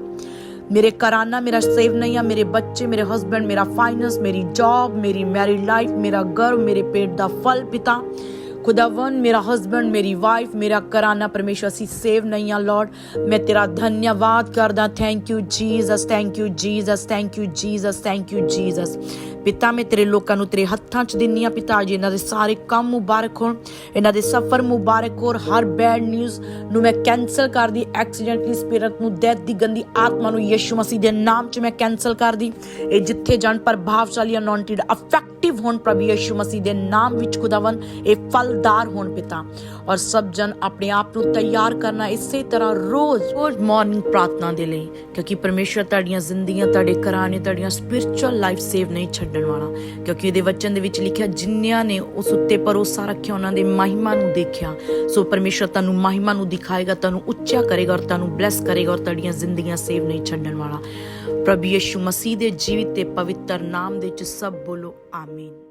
ਮੇਰੇ ਘਰਾਨਾ ਮੇਰਾ ਸੇਵ ਨਹੀਂ ਆ, ਮੇਰੇ ਬੱਚੇ, ਮੇਰੇ ਹਸਬੰਡ ਮੇਰਾ ਫਾਈਨੈਂਸ ਮੇਰੀ ਜੌਬ ਮੇਰੀ ਮੈਰਿਡ ਲਾਈਫ ਮੇਰਾ ਘਰ, ਮੇਰੇ ਪੇਟ ਦਾ ਫਲ ਪਿਤਾ। ਖੁਦਾਵੰ ਮੇਰਾ ਹਸਬੰਡ ਮੇਰੀ ਵਾਈਫ ਮੇਰਾ ਘਰਾਨਾ ਪਰਮੇਸ਼ਰ ਅਸੀਂ ਸੇਵ ਨਹੀਂ ਆ ਲਾਰਡ ਮੈਂ ਤੇਰਾ ਧੰਨਵਾਦ ਕਰਦਾ thank you Jesus thank you Jesus thank you Jesus thank you Jesus ਪਿਤਾ ਮੈਂ ਤੇਰੇ ਲੋਕਾਂ ਨੂੰ ਤੇਰੇ ਹੱਥਾਂ 'ਚ ਦਿੰਨੀ ਆ ਪਿਤਾ ਜੀ ਇਹਨਾਂ ਦੇ ਸਾਰੇ ਕੰਮ ਮੁਬਾਰਕ ਹੋਣ ਇਹਨਾਂ ਦੇ ਸਫਰ ਮੁਬਾਰਕ ਹੋਣ ਹਰ ਬੈਡ ਨਿਊਜ਼ ਨੂੰ ਮੈਂ ਕੈਨਸਲ ਕਰਦੀ ਐਕਸੀਡੈਂਟਲੀ ਸਪਿਰਿਟ ਨੂੰ ਡੈਥ ਦੀ ਗੰਦੀ ਆਤਮਾ ਨੂੰ ਯਿਸੂ ਮਸੀਹ ਦੇ ਨਾਮ 'ਚ ਮੈਂ ਕੈਨਸਲ ਕਰਦੀ ਇਹ ਜਿੱਥੇ ਜਾਣ ਪ੍ਰਭਾਵਸ਼ਾਲੀ ਅਨੌਂਟਡ ਅਫੈਕਟਿਵ ਹੋਣ ਪ੍ਰਭੂ ਯਿਸੂ ਮਸੀਹ ਦੇ ਨਾਮ ਵਿੱਚ ਖੁਦਾਵੰ ਇਹ ਫਲ ਫਲਦਾਰ ਹੋਣ ਪਿਤਾ ਔਰ ਸਭ ਜਨ ਆਪਣੇ ਆਪ ਨੂੰ ਤਿਆਰ ਕਰਨਾ ਇਸੇ ਤਰ੍ਹਾਂ ਰੋਜ਼ ਰੋਜ਼ ਮਾਰਨਿੰਗ ਪ੍ਰਾਰਥਨਾ ਦੇ ਲਈ ਕਿਉਂਕਿ ਪਰਮੇਸ਼ਰ ਤੁਹਾਡੀਆਂ ਜ਼ਿੰਦਗੀਆਂ ਤੁਹਾਡੇ ਘਰਾਣੇ ਤੁਹਾਡੀਆਂ ਸਪਿਰਚੁਅਲ ਲਾਈਫ ਸੇਵ ਨਹੀਂ ਛੱਡਣ ਵਾਲਾ ਕਿਉਂਕਿ ਇਹਦੇ ਵਚਨ ਦੇ ਵਿੱਚ ਲਿਖਿਆ ਜਿਨ੍ਹਾਂ ਨੇ ਉਸ ਉੱਤੇ ਭਰੋਸਾ ਰੱਖਿਆ ਉਹਨਾਂ ਦੇ ਮਹਿਮਾ ਨੂੰ ਦੇਖਿਆ ਸੋ ਪਰਮੇਸ਼ਰ ਤੁਹਾਨੂੰ ਮਹਿਮਾ ਨੂੰ ਦਿਖਾਏਗਾ ਤੁਹਾਨੂੰ ਉੱਚਾ ਕਰੇਗਾ ਔਰ ਤੁਹਾਨੂੰ ਬਲੈਸ ਕਰੇਗਾ ਔਰ ਤੁਹਾਡੀਆਂ ਜ਼ਿੰਦਗੀਆਂ ਸੇਵ ਨਹੀਂ ਛੱਡਣ ਵਾਲਾ ਪ੍ਰਭੂ ਯਿਸੂ ਮਸੀਹ ਦੇ ਜੀਵਿਤ ਤੇ ਪਵਿੱਤਰ ਨਾਮ ਦੇ ਵਿੱਚ ਸਭ ਬੋਲੋ ਆਮੀਨ